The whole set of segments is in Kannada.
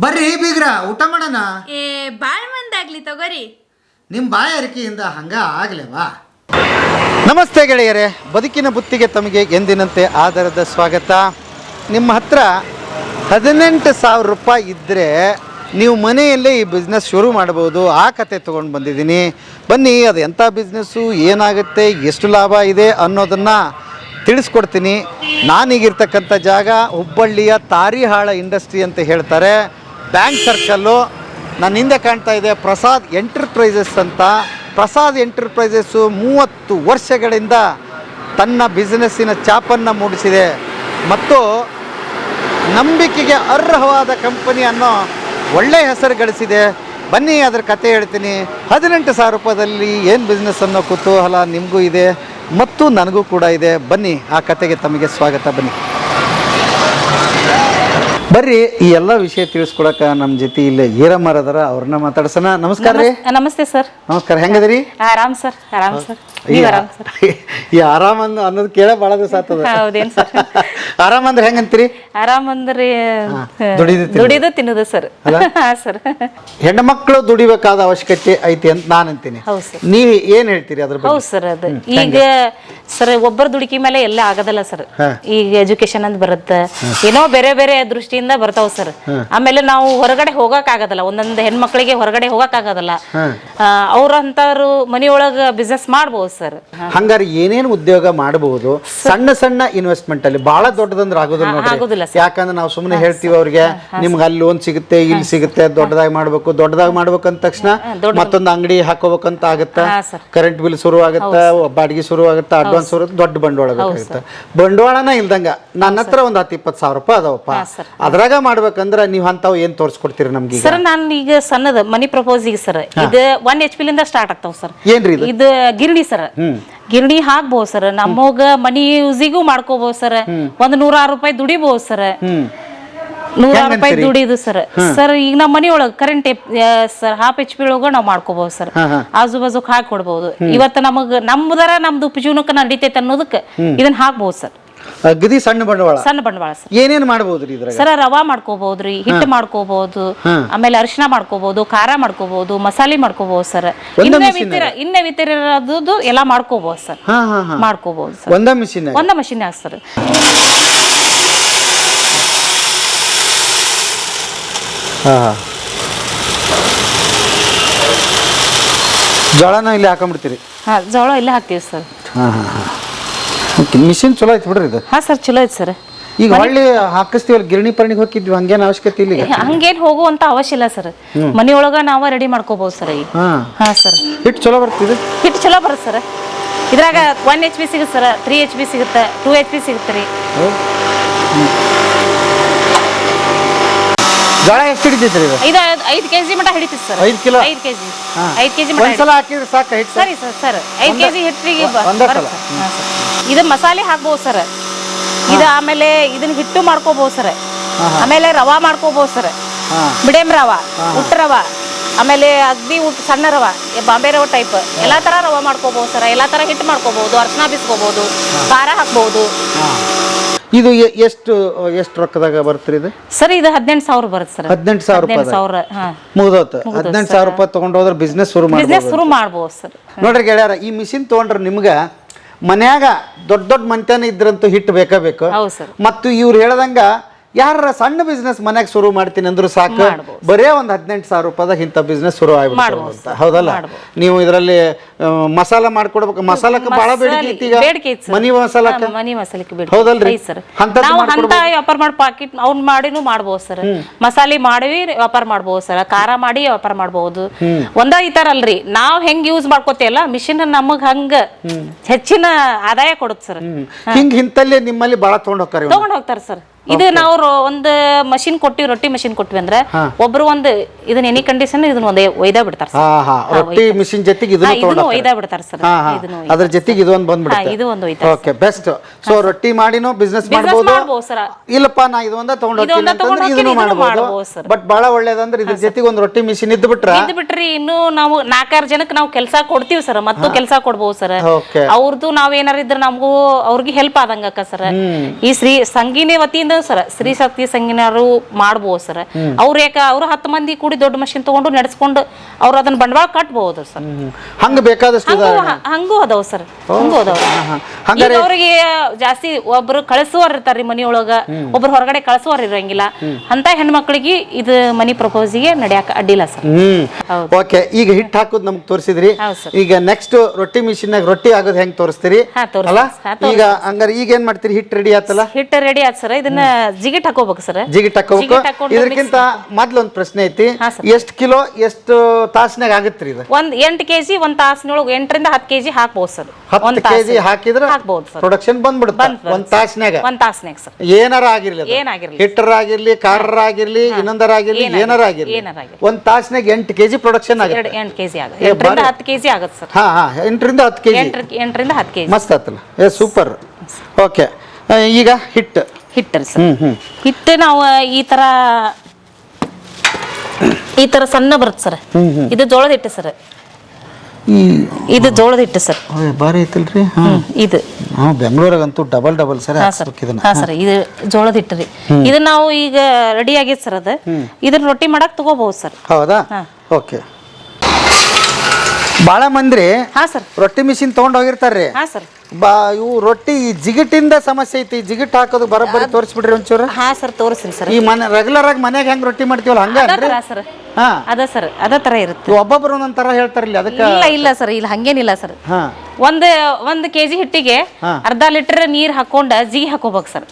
ಬರ್ರಿ ಬೀಗ್ರ ಊಟ ಮಾಡೋಣ. ಏ ಬಾಳ್ ಮಂದಾಗ್ಲಿ ತಗೋರಿ. ನಿಮ್ಮ ಬಾಯ ಅರಿಕೆಯಿಂದ ಹಂಗ ಆಗ್ಲೇವಾ? ನಮಸ್ತೆ ಗೆಳೆಯರೇ ಬದುಕಿನ ಬುತ್ತಿಗೆ ತಮಗೆ ಎಂದಿನಂತೆ ಆಧಾರದ ಸ್ವಾಗತ. ನಿಮ್ಮ ಹತ್ರ ಹದಿನೆಂಟು ಸಾವಿರ ರೂಪಾಯಿ ಇದ್ದರೆ ನೀವು ಮನೆಯಲ್ಲೇ ಈ ಬಿಸ್ನೆಸ್ ಶುರು ಮಾಡ್ಬೋದು ಆ ಕತೆ ತೊಗೊಂಡು ಬಂದಿದ್ದೀನಿ. ಬನ್ನಿ ಅದು ಎಂಥ ಬಿಸ್ನೆಸ್ಸು ಏನಾಗುತ್ತೆ ಎಷ್ಟು ಲಾಭ ಇದೆ ಅನ್ನೋದನ್ನು ತಿಳಿಸ್ಕೊಡ್ತೀನಿ. ನಾನೀಗಿರ್ತಕ್ಕಂಥ ಜಾಗ ಹುಬ್ಬಳ್ಳಿಯ ತಾರಿಹಾಳ ಇಂಡಸ್ಟ್ರಿ ಅಂತ ಹೇಳ್ತಾರೆ. ಬ್ಯಾಂಕ್ ಸರ್ಕಲ್ಲು ನನ್ನ ಹಿಂದೆ ಕಾಣ್ತಾ ಇದೆ. ಪ್ರಸಾದ್ ಎಂಟರ್ಪ್ರೈಸಸ್ ಅಂತ. ಪ್ರಸಾದ್ ಎಂಟರ್ಪ್ರೈಸಸ್ಸು ಮೂವತ್ತು ವರ್ಷಗಳಿಂದ ತನ್ನ ಬಿಸ್ನೆಸ್ಸಿನ ಚಾಪನ್ನು ಮೂಡಿಸಿದೆ. ಮತ್ತು ನಂಬಿಕೆಗೆ ಅರ್ಹವಾದ ಕಂಪನಿ ಅನ್ನೋ ಒಳ್ಳೆಯ ಹೆಸರು ಗಳಿಸಿದೆ. ಬನ್ನಿ, ಅದರ ಕತೆ ಹೇಳ್ತೀನಿ. ಹದಿನೆಂಟು ಸಾವಿರ ರೂಪಾಯಿದಲ್ಲಿ ಏನು ಬಿಸ್ನೆಸ್ ಅನ್ನೋ ಕುತೂಹಲ ನಿಮಗೂ ಇದೆ. ಮತ್ತು ನನಗೂ ಕೂಡ ಇದೆ. ಬನ್ನಿ, ಆ ಕತೆಗೆ ತಮಗೆ ಸ್ವಾಗತ. ಬನ್ನಿ. ಬರ್ರಿ ಈ ಎಲ್ಲ ವಿಷಯ ತಿಳಿಸ್ಕೊಡಕ ನಮ್ಮ ಜೊತೆ ಇಲ್ಲ ಈರಮ್ಮರ್ ಅದರ ಅವ್ರನ್ನ ಮಾತಾಡ್ಸೋಣ. ನಮಸ್ಕಾರ ರೀ. ನಮಸ್ತೆ ಸರ್. ನಮಸ್ಕಾರ ಹೆಂಗದ್ರಿ? ಆರಾಮ್ ಸರ್ ಆರಾಮ್ ಸರ್. ಈ ಆರಾಮ್ ಅಂದ್ ಅನ್ನೋದು ಕೇಳ ಬಹಳ ದಿವಸ ಆತದ. ಹೌದೇನ್ ಸರ್? ಆರಾಮ್ ಅಂದ್ರೆ ಹೆಂಗಂತೀರಿ ಆರಾಮ್ ಅಂದ್ರೆ ದುಡಿದು ತಿನ್ನೋದು. ದುಡಿದು ತಿನ್ನೋದು ಸರ್. ಸರ್. ಹೆಣ್ಣು ಮಕ್ಕಳು ದುಡಿಬೇಕಾದ ಅವಶ್ಯಕತೆ ಐತಿ ಅಂತ ನಾನು ಅಂತೀನಿ. ನೀವ್ ಏನ್ ಹೇಳ್ತೀರಿ ಅದ್ರ ಹೌದು ಸರ್ ಅದು. ಈಗ ಸರ್ ಒಬ್ಬರ ದುಡುಕಿ ಮೇಲೆ ಎಲ್ಲ ಆಗದಲ್ಲ ಸರ್. ಈಗ ಎಜುಕೇಶನ್ ಅಂತ ಬರುತ್ತೆ. ಏನೋ ಬೇರೆ ಬೇರೆ ದೃಷ್ಟಿಯಿಂದ ಬರ್ತಾವ ಸರ್. ಆಮೇಲೆ ನಾವು ಹೊರಗಡೆ ಹೋಗಕ್ ಆಗದಲ್ಲ ಒಂದೊಂದು ಹೆಣ್ಮಕ್ಳಿಗೆ ಹೊರಗಡೆ ಹೋಗಕ್ ಆಗೋದಲ್ಲ ಅವ್ರಂತವ್ರು ಮನೆಯೊಳಗ ಬಿಸ್ನೆಸ್ ಮಾಡ್ಬೋದು ಸರ್. ಹಂಗಾರೆ ಏನೇನು ಉದ್ಯೋಗ ಮಾಡಬಹುದು ಸಣ್ಣ ಸಣ್ಣ ಇನ್ವೆಸ್ಟ್ಮೆಂಟ್ ಅಲ್ಲಿ ಬಹಳ ದೊಡ್ಡದಂದ್ರೆ ಆಗೋದಿಲ್ಲ ಆಗೋದಿಲ್ಲ ನೋಡ್ರಿ ಯಾಕಂದ್ರೆ ನಾವು ಸುಮ್ಮನೆ ಹೇಳ್ತೀವಿ ಅವ್ರಿಗೆ ನಿಮ್ಗೆ ಅಲ್ಲಿ ಲೋನ್ ಸಿಗುತ್ತೆ ಇಲ್ಲಿ ಸಿಗುತ್ತೆ ದೊಡ್ಡದಾಗಿ ಮಾಡ್ಬೇಕು ದೊಡ್ಡದಾಗಿ ಮಾಡ್ಬೇಕು ಅಂದ ತಕ್ಷಣ ಮತ್ತೊಂದು ಅಂಗಡಿ ಹಾಕೋಬೇಕಂತ ಆಗುತ್ತೆ. ಕರೆಂಟ್ ಬಿಲ್ ಶುರು ಆಗುತ್ತೆ ಬಾಡಿಗೆ ಶುರು ಆಗುತ್ತೆ ಅಡ್ವಾನ್ಸ್ ಶುರು ದೊಡ್ಡ ಬಂಡವಾಳ ಬೇಕಾಗುತ್ತೆ. ಬಂಡವಾಳನ ಇಲ್ದಂಗ ನನ್ನ ಹತ್ರ ಒಂದು ಹತ್ತು ಇಪ್ಪತ್ತು ಸಾವಿರ ರೂಪಾಯಿ ಅದಾವಪ್ಪ. ಅದ್ರಾಗ ಮಾಡ್ಬೇಕಂದ್ರ ನೀವು ಅಂತಾವ್ ಏನ್ ತೋರಿಸ್ಕೊಡ್ತೀರಿ ನಮ್ಗೆ ಈಗ ಸರ್ ನಾನು ಈಗ ಸಣ್ಣದ ಮನಿ ಪ್ರಪೋಸ್ ಈಗ ಸರ್ ಇದು ಒನ್ ಎಚ್ ಪಿಲಿಂದ ಸ್ಟಾರ್ಟ್ ಆಗ್ತಾವ ಸರ್. ಏನ್ರಿ ಇದು? ಇದು ಗಿರಣಿ ಸರ್. ಗಿರಣಿ ಹಾಕ್ಬಹುದು ಸರ್. ನಮ್ಮೋಗ ಮನಿ ಯೂಸಿಗೂ ಮಾಡ್ಕೋಬಹುದು ಸರ್. ಒಂದ್ ನೂರಾರು ರೂಪಾಯಿ ದುಡಿಬಹುದು ಸರ್. ನೂರಾರು ರೂಪಾಯಿ ದುಡಿದು ಸರ್. ಸರ್ ಈಗ ನಮ್ಮ ಮನಿ ಒಳಗ current sir half H P ಒಳಗ ನಾವ್ ಮಾಡ್ಕೋಬಹುದು ಸರ್. ಆಜು ಬಾಜುಕ್ ಹಾಕಿ ಕೊಡ್ಬೋದು ಇವತ್ತು ನಮಗ ನಮ್ದರ ನಮ್ದು ಉಪಜೀವನಕ್ಕೆ ನಡೀತೈತೆ ಅನ್ನೋದಕ್ಕೆ ಇದನ್ನ ಹಾಕ್ಬಹುದು ಸರ್. ಅಗದಿ ಸಣ್ಣ ಬಂಡವಾಳ. ಸಣ್ಣ ಬಂಡವಾಳ ಸರ್. ಏನೇನ್ ಮಾಡಬಹುದು ಇದ್ರಾಗ? ಸರ ರವಾ ಮಾಡ್ಕೋಬಹುದ್ರಿ ಹಿಟ್ಟು ಮಾಡ್ಕೋಬಹುದು ಆಮೇಲೆ ಅರಿಶಿನ ಮಾಡ್ಕೋಬಹುದು ಖಾರ ಮಾಡ್ಕೋಬಹುದು ಮಸಾಲೆ ಮಾಡ್ಕೋಬಹುದು ಸರ್. ಇನ್ನೇ ವಿತಿರ ಇನ್ನೇ ಎಲ್ಲ ಮಾಡ್ಕೋಬಹುದು ಸರ್. ಹಾ ಹಾ ಹಾ. ಮಾಡ್ಕೋಬಹುದು ಸರ್. ಒಂದ ಮಿಷಿನ್ ಒಂದ ಮಷಿನ್ ಸರ್. ಹಾ ಹಾ. ಜೋಳನ ಇಲ್ಲಿ ಹಾಕೊಂಡ್ಬಿಡ್ತೀರಿ? ಹಾ ಜೋಳ ಇಲ್ಲೇ ಹಾಕ್ತೀವಿ ಸರ್. ಹಾ ಹಾ ಹಾ. ಓಕೆ ಮಿಷಿನ್ ಚಲೋ ಐತಿ ಬಿಡ್ರಿ ಇದು. ಹಾ ಸರ್ ಚಲೋ ಐತಿ ಸರ್. ಈಗ ಹೊಳ್ಳಿ ಹಾಕಿಸ್ತೀವಲ್ಲ ಗಿರಣಿ ಪರಣಿಗೆ ಹೋಗಿದ್ವಿ ಹಂಗೇನು ಅವಶ್ಯಕತೆ ಇಲ್ಲ ಈಗ. ಹಂಗೇನ್ ಹೋಗುವಂತ ಅವಶ್ಯ ಇಲ್ಲ ಸರ್. ಮನೆಯೊಳಗ ನಾವ ರೆಡಿ ಮಾಡ್ಕೋಬಹುದು ಸರ್ ಈಗ. ಹಾ. ಹಾ ಸರ್. ಹಿಟ್ ಚಲೋ ಬರ್ತಿದೆ ಹಿಟ್ಟು ಚಲೋ ಬರುತ್ತೆ ಸರ್. ಇದ್ರಾಗ ಒನ್ ಎಚ್ ಪಿ ಸಿಗುತ್ತೆ ಸರ್ ತ್ರೀ ಎಚ್ ಪಿ ಸಿಗುತ್ತೆ ಟೂ ಎಚ್ ಪಿ ಸಿಗುತ್ತೆ ರೀ. ಜೋಳ ಎಷ್ಟು ಹಿಡಿತೈತ್ರಿ ಇದು? ಇದು ಐದು ಕೆಜಿ ಮಟ ಹಿಡಿತೀವಿ ಸರ್. ಐದು ಕಿಲೋ? ಐದು ಕೆಜಿ ಹಾ. ಐದು ಕೆಜಿ ಮಟ ಒಂದ್ಸಲ ಹಾಕಿದ್ರೆ ಸಾಕು ಹಿಟ್ ಸರಿ. ಸರ್ ಸರ್ ಐದು ಕೆಜಿ ಹಿಟ್ಟಿಗೆ ಬ- ಒಂದೇ ಸಲ? ಬರುತ್ತೆ ಹಾ, ಸರ್. ಇದು ಮಸಾಲೆ ಹಾಕ್ಬೋದು ಸರ್. ಇದು ಆಮೇಲೆ ಇದನ್ನ ಹಿಟ್ಟು ಮಾಡ್ಕೋಬಹುದು ಸರ್. ಆಮೇಲೆ ರವಾ ಮಾಡ್ಕೋಬಹುದು ಸರ್. ಮಿಡಿಯಂ ಬಿಡೇಮ್ ರವಾ ಉಟ್ಟ ರವಾ ಆಮೇಲೆ ಅಗ್ದಿ ಉಟ್ ಸಣ್ಣ ರವಾ ಬಾಂಬೆ ರವಾ ಟೈಪ್ ಎಲ್ಲಾ ತರ ರವಾ ಮಾಡ್ಕೋಬಹುದು ಸರ್. ಎಲ್ಲಾ ತರ ಹಿಟ್ಟು ಮಾಡ್ಕೋಬಹುದು ಅರ್ಶನ ಬಿಸ್ಕೋಬಹುದು ಖಾರ ಹಾಕ್ಬಹುದು ಇದು ಎಷ್ಟು ಎಷ್ಟು ರೊಕ್ಕದಾಗ ಬರ್ತೀರಿ ಇದು? ಸರ್ ಇದು ಹದಿನೆಂಟು ಸಾವಿರ ಬರುತ್ತೆ ಸರ್. ಹದಿನೆಂಟು ಸಾವಿರ ರೂಪಾಯಿ ಸಾವಿರ ಮುಗ್ದೋತು. ಹದಿನೆಂಟು ಸಾವಿರ ರೂಪಾಯಿ ತಗೊಂಡು ಹೋದ್ರೆ ಬಿಸ್ನೆಸ್ ಶುರು ಮಾಡಿ ಬಿಸ್ನೆಸ್ ಶುರು ಮಾಡ್ಬೋದು ಸರ್. ನೋಡ್ರಿ ಗೆಳೆಯರ ಈ ಮಿಷಿನ್ ತಗೊಂಡ್ರೆ ನಿಮ್ಗೆ ಮನ್ಯಾಗ ದೊಡ್ಡ ದೊಡ್ಡ ಮಂತ್ಯಾನ ಇದ್ರಂತೂ ಹಿಟ್ಟು ಬೇಕೇ ಬೇಕು? ಮತ್ತು ಇವ್ರು ಹೇಳ್ದಂಗ ಯಾರ ಸಣ್ಣ ಬಿಸ್ನೆಸ್ ಮನೆಗೆ ಶುರು ಮಾಡ್ತೀನಿ ಅಂದ್ರು ಸಾಕು. ಬರೇ ಒಂದ್ ಹದಿನೆಂಟು ಸಾವಿರ ರೂಪಾಯಿದಾಗ ಇಂಥ ಬಿಸ್ನೆಸ್ ಶುರು ಅಂತ. ಹೌದಲ್ಲ. ನೀವು ಇದರಲ್ಲಿ ಮಸಾಲ ಮಾಡ್ಕೊಡ್ಬೇಕು. ಮಸಾಲಕ್ಕೆ ಬಹಳ ಬೇಡಿಕೆ ಸರ್. ಮನಿ ಮಸಾಲಕ್ಕೆ? ಮನಿ ಮಸಾಲಕ್ಕೆ ಹೌದಲ್ರಿ? ಸರ್. ನಾವು. ಅಂತ ವ್ಯಾಪಾರ ಮಾಡಿ ಪಾಕಿಟ್ ಅವ್ನ್ ಮಾಡಿನೂ ಮಾಡ್ಬೋದು ಸರ್. ಮಸಾಲೆ ಮಾಡಿ ವ್ಯಾಪಾರ ಮಾಡ್ಬೋದು ಸರ್. ಖಾರ ಮಾಡಿ ವ್ಯಾಪಾರ ಮಾಡ್ಬೋದು. ಒಂದ ಈ ತರ ಅಲ್ರಿ ನಾವ್ ಹೆಂಗ್ ಯೂಸ್ ಮಾಡ್ಕೋತೀವಲ್ಲ? ಮಿಷಿನ್ ನಮಗ್ ಹಂಗ ಹೆಚ್ಚಿನ ಆದಾಯ ಕೊಡುತ್ತೆ ಸರ್. ಹಿಂಗ್ ಹಿಂತಲ್ಲೇ ನಿಮ್ಮಲ್ಲಿ ಬಹಳ ತಗೊಂಡ್ ಹೋಗ್ತಾರೆ ತಗೊಂಡ್ ಹೋಗ್ತಾರ ಸರ್. ಇದು ನಾವು ಒಂದು ಮಷಿನ್ ಕೊಟ್ಟಿವಿ ರೊಟ್ಟಿ ಮಷಿನ್ ಕೊಟ್ವಿ ಅಂದ್ರೆ ಒಬ್ರು ಒಂದು ಇದನ್ನ ಎನಿ ಕಂಡೀಷನ್ ಇದನ್ನ ಒಂದೇ ಒಯ್ದ ಬಿಡ್ತಾರ ರೊಟ್ಟಿ ಮಿಷಿನ್ ಜೊತೆಗೆ ಇದನ್ನ ಒಯ್ದ ಬಿಡ್ತಾರ ಸರ್. ಅದ್ರ ಜೊತೆಗೆ ಇದು ಒಂದು ಬಂದ್ಬಿಡುತ್ತೆ. ಇದು ಒಂದು ಒಯ್ತಾರ ಓಕೆ ಬೆಸ್ಟ್ ಸೊ ರೊಟ್ಟಿ ಮಾಡಿನೂ ಬಿಸ್ನೆಸ್ ಮಾಡ್ಬೋದು. ಇಲ್ಲಪ್ಪ ನಾ ಇದು ಒಂದ ತಗೊಂಡ್ ಹೋಗ್ತೀನಿ ಅಂತಂದ್ರೆ ಇದನ್ನು sir. ಬಟ್ ಬಹಳ ಒಳ್ಳೇದಂದ್ರೆ ಇದ್ರ ಜೊತೆಗೆ ಒಂದು ರೊಟ್ಟಿ ಮಿಷಿನ್ ಇದ್ದು ಬಿಟ್ರ? ಇದ್ ಬಿಟ್ರಿ ಇನ್ನು ನಾವು ನಾಲ್ಕಾರು ಜನಕ್ಕೆ ನಾವು ಕೆಲಸ ಕೊಡ್ತೀವಿ ಸರ್. ಮತ್ತೆ ಕೆಲಸ ಕೊಡ್ಬಹುದು ಸರ್. ಅವ್ರದ್ದು ನಾವ್ ಏನಾರ ಇದ್ರೆ ನಮಗೂ ಅವ್ರಿಗೆ ಹೆಲ್ಪ್ ಆದಂಗ ಸರ್. ಈ ಶ್ರೀ ಸಂಗೀನಿ ವತಿಯಿಂದ ಇಲ್ಲ ಸರ್ ಸ್ತ್ರೀ ಶಕ್ತಿ ಸಂಘಿನರು ಮಾಡ್ಬೋದು ಸರ್. ಅವ್ರ ಯಾಕ ಅವ್ರು ಹತ್ತು ಮಂದಿ ಕೂಡಿ ದೊಡ್ಡ ಮಷಿನ್ ತಗೊಂಡು ನಡೆಸ್ಕೊಂಡು ಅವ್ರು ಅದನ್ನ ಬಂಡವಾಳ ಕಟ್ಟಬಹುದು ಸರ್. ಹಂಗ ಬೇಕಾದಷ್ಟು ಹಂಗೂ ಅದಾವ ಸರ್. ಹಂಗೂ ಅದಾವ. ಅವ್ರಿಗೆ ಜಾಸ್ತಿ ಒಬ್ರು ಕಳಿಸುವರ್ ಇರ್ತಾರ್ರಿ ಮನಿಯೊಳಗ ಒಬ್ರು ಹೊರಗಡೆ ಕಳಿಸುವರ್ ಇರಂಗಿಲ್ಲ. ಅಂತ ಹೆಣ್ಮಕ್ಳಿಗೆ ಇದು ಮನಿ ಪ್ರಪೋಸಿಗೆ ನಡೆಯಕ ಅಡ್ಡಿಲ್ಲ ಸರ್. ಓಕೆ ಈಗ ಹಿಟ್ ಹಾಕೋದು ನಮ್ಗೆ ತೋರಿಸಿದ್ರಿ. ಈಗ ನೆಕ್ಸ್ಟ್ ರೊಟ್ಟಿ ಮಿಷಿನ್ನಾಗ ರೊಟ್ಟಿ ಆಗೋದು ಹೆಂಗ್ ತೋರಿಸ್ತೀರಿ? ಅಲ್ಲ? ಈಗ ಹಂಗಾರೆ ಈಗ ಏನ್ ಮಾಡ್ತೀರಿ? ಹಿಟ್ ರೆಡಿ ಆತಲ್ಲ? ಹಿಟ್ ರೆಡಿ ಆತ್ ಸರ್. ಇದನ್ನ ಜಿಗಿಟ್ ಹಾಕೋಬೇಕು ಸರ್. ಜಿಗಿಟ್ ಹಾಕೋಬೇಕು. ಇದಕ್ಕಿಂತ ಮೊದ್ಲು ಒಂದು ಪ್ರಶ್ನೆ ಐತಿ. ಎಷ್ಟು ಕಿಲೋ ಎಷ್ಟು ತಾಸಿನಾಗ ಆಗುತ್ತೆ ಇದು? ಒಂದ್ ಎಂಟು ಕೆಜಿ ಒಂದ್ ತಾಸಿನೊಳಗೆ ಎಂಟರಿಂದ ಹತ್ತು ಕೆಜಿ ಹಾಕ್ಬೋದು ಸರ್. ಹತ್ತು ಕೆಜಿ ಹಾಕಿದ್ರೆ ಹಾಕ್ಬೋದು ಪ್ರೊಡಕ್ಷನ್ ಬಂದ್ಬಿಡುತ್ತೆ. ಬಂದ್ ಒಂದ್ ತಾಸಿನಾಗ ಒಂದ್ ತಾಸಿನಾಗ ಸರ್. ಏನಾರ ಆಗಿರ್ಲಿ. ಏನಾಗಿರ್ಲಿ. ಹಿಟ್ಟರ ಆಗಿರ್ಲಿ ಕಾರರ್ ಆಗಿರ್ಲಿ ಇನ್ನೊಂದರ ಆಗಿರ್ಲಿ ಏನಾರ ಆಗಿರ್ಲಿ. ಒಂದ್ ತಾಸಿನಾಗ ಎಂಟು ಕೆಜಿ ಪ್ರೊಡಕ್ಷನ್ ಆಗುತ್ತೆ. ಎಂಟು ಕೆಜಿ ಎಂಟರಿಂದ. ಹತ್ತು ಕೆಜಿ ಆಗುತ್ತೆ ಸರ್. ಹಾ ಹಾ. ಎಂಟರಿಂದ ಹತ್ತು ಕೆಜಿ. ಎಂಟ್ರ ಎಂಟರಿಂದ ಹತ್ತು ಕೆಜಿ. ಮಸ್ತ್ ಆತಲ್ಲ. ಏ ಸೂಪರ್ ಓಕೆ ಈಗ ಹಿಟ್ಟು ಹಿಟ್ಟರಿ ಸರ್. ಹಿಟ್ಟು ನಾವು ಈ ತರ ಈ ತರ ಸಣ್ಣ ಬರುತ್ತೆ ಸರ್. ಇದು ಜೋಳದ ಹಿಟ್ಟು ಸರ್. ಇದು ಜೋಳದ ಹಿಟ್ಟು ಸರ್. ಬಾರಿ ಐತಲ್ರಿ? ಇದು. ಬೆಂಗಳೂರಿಗಂತೂ ಬೆಂಗಳೂರಾಗಂತೂ ಡಬಲ್ ಡಬಲ್ ಸರಿ ಹಾ ಸರ್. ಇದು ಜೋಳದ ಹಿಟ್ಟು ರೀ. ಇದು ನಾವು ಈಗ ರೆಡಿ ಆಗೈತೆ ಸರ್ ಅದು. ಇದನ್ನ ರೊಟ್ಟಿ ಮಾಡಕ್ ತಗೋಬಹುದು ಸರ್. ಹೌದಾ. ಓಕೆ. ಭಾಳ ಮಂದಿ ಹಾ ಸರ್. ರೊಟ್ಟಿ ಮಿಷಿನ್ ತಗೊಂಡ್ ಹೋಗಿರ್ತಾರ್ರಿ. ಹಾ ಸರ್. ಬಾ ಇವು ರೊಟ್ಟಿ ಈ ಜಿಗಿಟಿಂದ ಸಮಸ್ಯೆ ಐತಿ. ಜಿಗಿಟ್ ಹಾಕೋದು ಬರೋಬ್ಬರಿ ತೋರಿಸ್ಬಿಡ್ರಿ ಒಂಚೂರು. ಹಾ ಸರ್ ತೋರಿಸ್ರಿ ಸರ್. ಈ ಮನೆ ರೆಗ್ಯುಲರ್ ಆಗಿ ಮನ್ಯಾಗ ಹೆಂಗ್ ರೊಟ್ಟಿ ಮಾಡ್ತೀವಲ್ಲ ಹಂಗ ಅದ ಸರ್. ಹಾ. ಅದ ಸರ್ ಅದ ತರ ಇರುತ್ತೆ. ಒಬ್ಬೊಬ್ರು ಒಂದೊಂದ್ ತರ ಹೇಳ್ತಾರಿಲ್ಲ ಅದಕ್ಕೆ ಇಲ್ಲ ಇಲ್ಲ ಸರ್ ಇಲ್ಲ ಹಂಗೇನಿಲ್ಲ ಸರ್. ಹಾ. ಒಂದ್ ಒಂದ್ ಕೆಜಿ ಹಿಟ್ಟಿಗೆ. ಅರ್ಧ ಲೀಟರ್ ನೀರ್ ಹಾಕೊಂಡ ಜಿಗಿ ಹಾಕೋಬೇಕು ಸರ್.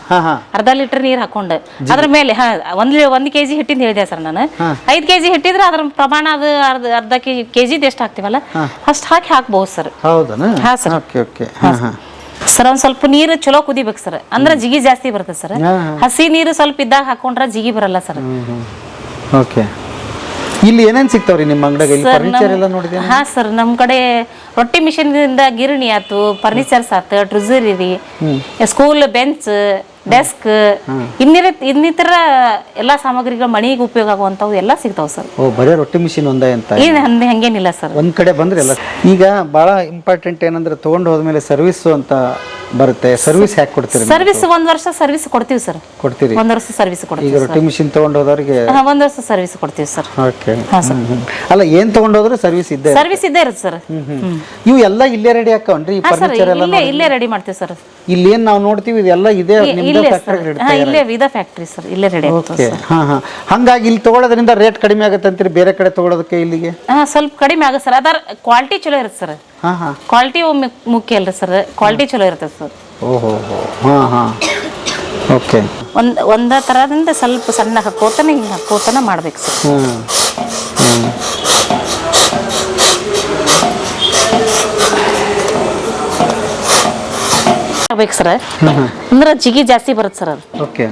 ಅರ್ಧ ಲೀಟರ್ ನೀರ್ ಹಾಕೊಂಡು ಅದ್ರ ಮೇಲೆ ಹಾ ಒಂದ್ ಒಂದ್ ಕೆಜಿ ಹಿಟ್ಟಿಂದ ಹೇಳಿದೆ ಸರ್ ನಾನು. ಐದ್ ಕೆಜಿ ಹಿಟ್ಟಿದ್ರೆ ಅದ್ರ ಪ್ರಮಾಣ ಅದು ಅರ್ಧ ಅರ್ಧ ಕೆಜಿ ಕೆಜಿದ್ ಎಷ್ಟು ಹಾಕ್ತಿವಲ್ಲ ಅಷ್ಟು ಹಾಕಿ ಹಾಕ್ಬಹುದು ಸರ್. ಹಾ, ಸರ್. ಸರ್. ಒಂದ್ ಸ್ವಲ್ಪ ನೀರು ಚಲೋ ಕುದಿಬೇಕು ಸರ್. ಅಂದ್ರೆ ಜಿಗಿ ಜಾಸ್ತಿ ಬರ್ತದೆ ಸರ್. ಹಸಿ ನೀರು ಸ್ವಲ್ಪ ಇದ್ದಾಗ ಹಾಕೊಂಡ್ರೆ ಜಿಗಿ ಬರಲ್ಲ ಸರ್. ಓಕೆ. ಇಲ್ಲಿ ಏನೇನ್ ಸಿಗ್ತಾವ್ರಿ ನಿಮ್ಮ ಅಂಗಡಿಗೆ ಇಲ್ಲಿ ಫರ್ನಿಚರ್ ಎಲ್ಲ ನೋಡಿದೆ ಹಾ ಸರ್ ನಮ್ಮ ಕಡೆ ರೊಟ್ಟಿ ಮಿಷಿನ್ ಗಿರಣಿ ಆತು ಫರ್ನಿಚರ್ಸ್ ಆತು ಟ್ರಿಜರಿ ಸ್ಕೂಲ್ ಬೆಂಚ್ ಡೆಸ್ಕ್ ಇನ್ನಿರ ಇನ್ನಿತರ ಎಲ್ಲಾ ಸಾಮಗ್ರಿಗಳು ಮನೆಗೆ ಉಪಯೋಗ ಆಗುವಂತವು ಎಲ್ಲ ಸಿಗ್ತಾವ ಸರ್. ಓ ಬರೇ ರೊಟ್ಟಿ ಮಿಷಿನ್ ಒಂದೇ ಅಂತ? ಏನ್ ಹಂಗೆ ಹಂಗೇನಿಲ್ಲ ಸರ್. ಒಂದ್ ಕಡೆ ಬಂದ್ರೆ ಎಲ್ಲ. ಈಗ ಬಹಳ ಇಂಪಾರ್ಟೆಂಟ್ ಏನಂದ್ರೆ ತಗೊಂಡು ಹೋದ್ಮೇಲೆ ಸರ್ವಿಸ್ ಅಂತ ಬರುತ್ತೆ. ಸರ್ವಿಸ್ ಹ್ಯಾಕ್ ಕೊಡ್ತೀರಿ ಸರ್ವಿಸ್ ಒಂದ್ ವರ್ಷ ಸರ್ವಿಸ್ ಕೊಡ್ತೀವಿ ಸರ್. ಕೊಡ್ತೀರಿ? ಒಂದ್ ವರ್ಷ ಸರ್ವಿಸ್ ಈಗ ಕೊಡ್ತೀವಿ ರೊಟ್ಟಿ ಮಿಷಿನ್ ತಗೊಂಡು ಹೋದವ್ರಿಗೆ ಹಾ, ಒಂದ್ ವರ್ಷ ಸರ್ವಿಸ್ ಕೊಡ್ತೀವಿ ಸರ್. ಓಕೆ ಅಲ್ಲ ಏನ್ ತಗೊಂಡೋದ್ರು ಸರ್ವಿಸ್ ಇದ್ದೇ ಸರ್ವಿಸ್ ಇದ್ದೇ ಇರುತ್ತೆ ಸರ್. ಇವು ಎಲ್ಲ ಇಲ್ಲೇ ರೆಡಿ ಹಾಕವನ್ರಿ ಈ ಹಾ ಸರ್ ಫರ್ನಿಚರ್ ಎಲ್ಲ ಇಲ್ಲೇ ಇಲ್ಲೇ ರೆಡಿ ಮಾಡ್ತೀವಿ ಸರ್. ಇಲ್ಲಿ ಏನ್ ನಾವು ನೋಡ್ತೀವಿ ಇದೆಲ್ಲ ಇದೆ ನಿಮ್ದು ಇಲ್ಲೇ ಸರ್. ಫ್ಯಾಕ್ಟರಿ ಹಾ ಇಲ್ಲೇ ಇದ ಫ್ಯಾಕ್ಟ್ರಿ ಸರ್. ಇಲ್ಲೇ ರೆಡಿ ಆಗ್ತದೆ ಹಾ ಹಾ. ಹಂಗಾಗಿ ಇಲ್ಲಿ ತಗೊಳ್ಳೋದ್ರಿಂದ ರೇಟ್ ಕಡಿಮೆ ಆಗುತ್ತೆ ಅಂತೀರಿ ಬೇರೆ ಕಡೆ ತಗೊಳ್ಳೋದಕ್ಕೆ ಇಲ್ಲಿಗೆ? ಹಾ ಸ್ವಲ್ಪ ಕಡಿಮೆ ಆಗುತ್ತೆ ಸರ್. ಅದರ ಕ್ವಾಲಿಟಿ ಚಲೋ ಇರುತ್ತೆ ಸರ್. ಹಾ ಹಾ. ಕ್ವಾಲಿಟಿ ಮುಖ್ಯ ಅಲ್ರಿ ಸರ್. ಕ್ವಾಲಿಟಿ ಚಲೋ ಇರ್ತದೆ ಸರ್. ಓಹೋ ಹಾ. ಹಾ ಓಕೆ ಒಂದ್ ಒಂದ ತರದಿಂದ ಸ್ವಲ್ಪ ಸಣ್ಣ ಹಾಕೋತನ ಹಿಂಗೆ ಹಾಕೋತನ ಮಾಡ್ಬೇಕು ಸರ್. ಹ್ಮ್. ಮಾಡ್ಬೇಕು ಸರ್. ಅಂದ್ರೆ ಜಿಗಿ ಜಾಸ್ತಿ ಬರುತ್ತೆ ಸರ್ ಅದು. ಓಕೆ.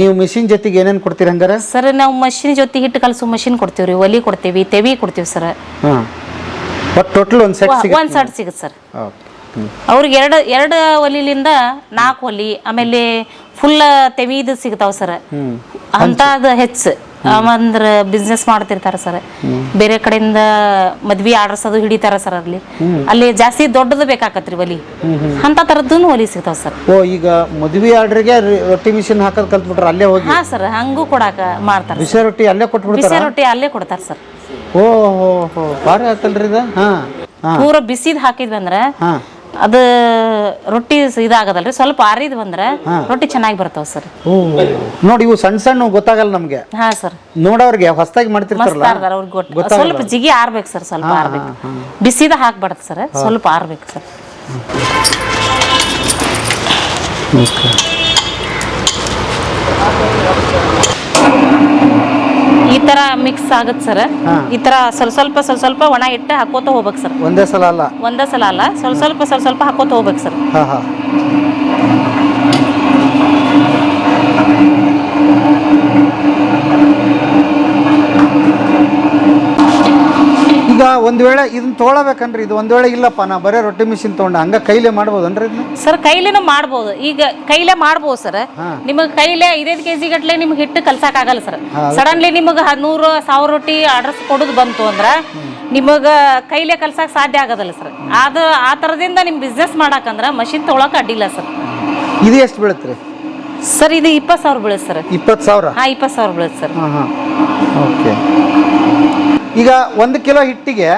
ನೀವು ಮಿಷಿನ್ ಜೊತೆಗೆ ಏನೇನು ಕೊಡ್ತೀರಿ ಹಂಗಾರ? ಸರ್ ನಾವು ಮಷಿನ್ ಜೊತೆ ಹಿಟ್ಟು ಕಲಸೋ ಮಷಿನ್ ಕೊಡ್ತೀವಿ ರೀ ಒಲಿ ಕೊಡ್ತೀವಿ ತೆವಿ ಕೊಡ್ತೀವಿ ಸರ್. ಹಾ. ಬಟ್ ಟೋಟಲ್ ಒಂದು ಸೆಟ್ ಸಿಗುತ್ತೆ ಒಂದ್ ಸೆಟ್ ಸಿಗುತ್ತೆ ಸರ್. ಅವ್ರಿಗೆ ಎರಡು ಎರಡು ಒಲಿಲಿಂದ ನಾಲ್ಕು ಒಲಿ ಆಮೇಲೆ ಫುಲ್ ತೆವಿದ ಸಿಗ್ತಾವ ಸರ್. ಅಂತದ ಹೆಚ್ಚು. ಅವಂದ್ರ ಬಿಸ್ನೆಸ್ ಮಾಡ್ತಿರ್ತಾರ ಸರ್. ಬೇರೆ ಕಡೆಯಿಂದ ಮದ್ವಿ ಆರ್ಡರ್ಸ್ ಅದು ಹಿಡಿತಾರ ಸರ್ ಅಲ್ಲಿ. ಅಲ್ಲಿ ಜಾಸ್ತಿ ದೊಡ್ಡದು ಬೇಕಾಕತ್ರಿ ಒಲಿ. ಅಂತ ತರದ್ದು ಒಲಿ ಸಿಗ್ತಾವ ಸರ್. ಓ ಈಗ ಮದ್ವಿ ಆರ್ಡರ್ಗೆ ರೊಟ್ಟಿ ಮಿಷಿನ್ ಹಾಕೋದ್ ಕಲ್ತ್ಬಿಟ್ರ ಅಲ್ಲೇ ಹೋಗಿ? ಹಾ ಸರ್ ಹಂಗೂ ಕೊಡಾಕ ಮಾಡ್ತಾರ ಬಿಸಿ ರೊಟ್ಟಿ ಅಲ್ಲೇ ಕೊಟ್ಬಿಡ್ತಾರ? ಬಿಸಿ ರೊಟ್ಟಿ ಅಲ್ಲೇ ಕೊಡ್ತಾರ ಸರ್. ಓ ಹೋ ಹೋ ಭಾರಿ ಆತಲ್ರಿ ಇದ. ಹಾ ಪೂರ ಬಿಸಿದ್ ಹಾಕಿದ್ವಿ ಅಂದ್ರ ಅದು ರೊಟ್ಟಿ ಇದಾಗದಲ್ಲ ಇದಾಗದಲ್ರಿ ಸ್ವಲ್ಪ ಆರಿದ್ ಬಂದ್ರೆ ರೊಟ್ಟಿ ಚೆನ್ನಾಗಿ ಬರ್ತಾವ ಸರ್. ನೋಡಿ ಇವು ಸಣ್ಣ ಸಣ್ಣ ಗೊತ್ತಾಗಲ್ಲ ನಮ್ಗೆ. ಹಾ ಸರ್. ನೋಡೋರ್ಗೆ ಹೊಸದಾಗಿ ಮಾಡ್ತಿರ್ತಾರಲ್ಲ? ಮಸ್ತ್ ಅವ್ರಿಗೆ ಗೊತ್ತ. ಸ್ವಲ್ಪ ಜಿಗಿ ಆರ್ಬೇಕು ಸರ್ ಸ್ವಲ್ಪ ಆರ್ಬೇಕು. ಬಿಸಿದ ಹಾಕ್ಬಾರ್ದು ಸರ್ ಸ್ವಲ್ಪ ಆರ್ಬೇಕು ಸರ್. ತರ ಮಿಕ್ಸ್ ಆಗತ್ ಸರ್ ಈ ತರ ಸ್ವಲ್ಪ ಸ್ವಲ್ಪ ಸ್ವಲ್ಪ ಸ್ವಲ್ಪ ಒಣ ಇಟ್ಟು ಹಾಕೋತ ಹೋಗ್ಬೇಕು ಸರ್ ಒಂದೇ ಸಲ ಅಲ್ಲ? ಒಂದೇ ಸಲ ಅಲ್ಲ ಸ್ವಲ್ಪ ಸ್ವಲ್ಪ ಸ್ವಲ್ಪ ಸ್ವಲ್ಪ ಹಾಕೋತ ಹೋಗ್ಬೇಕು ಸರ್ ಹಾ ಹಾ. ಈಗ ಒಂದು ವೇಳೆ ಇದನ್ನ ತೊಗೊಳ್ಬೇಕನ್ರಿ ಇದು ಒಂದು ವೇಳೆ ಇಲ್ಲಪ್ಪ ನಾ ಬರೀ ರೊಟ್ಟಿ ಮಿಷಿನ್ ತೊಗೊಂಡು ಹಂಗ ಕೈಲೇ ಮಾಡ್ಬೋದನ್ರಿ ಇದನ್ನ? ಸರ್ ಕೈಲೇನು ಮಾಡ್ಬೋದು. ಈಗ ಕೈಲೇ ಮಾಡ್ಬೋದು ಸರ್. ನಿಮಗೆ ಕೈಲೇ ಐದೈದು ಕೆ ಜಿ ಗಟ್ಲೆ ನಿಮ್ಗೆ ಹಿಟ್ಟು ಕಲ್ಸಕ್ ಆಗಲ್ಲ ಸರ್ ಸಡನ್ಲಿ ನಿಮಗೆ ನೂರು ಸಾವಿರ ರೊಟ್ಟಿ ಆರ್ಡರ್ಸ್ ಕೊಡೋದು ಬಂತು ಅಂದ್ರೆ ನಿಮಗೆ ಕೈಲೇ ಕಲ್ಸಕ್ ಸಾಧ್ಯ ಆಗೋದಿಲ್ಲ ಸರ್. ಅದು ಆ ಥರದಿಂದ ನಿಮ್ಮ ಬಿಸ್ನೆಸ್ ಮಾಡಕಂದ್ರೆ ಮಷಿನ್ ತೊಗೊಳಕ್ ಅಡ್ಡಿಲ್ಲ ಸರ್. ಇದು ಎಷ್ಟು ಬೀಳುತ್ತೆ ರೀ ಸರ್ ಇದು ಇಪ್ಪತ್ತು ಸಾವಿರ ಬೀಳುತ್ತೆ ಸರ್. ಇಪ್ಪತ್ತು ಸಾವಿರ? ಹಾಂ ಇಪ್ಪತ್ತು ಸಾವಿರ ಬೀಳುತ್ತೆ ಸರ್. ಹಾಂ ಹಾಂ. ಓಕೆ. ಈಗ ಒಂದು ಕಿಲೋ ಹಿಟ್ಟಿಗೆ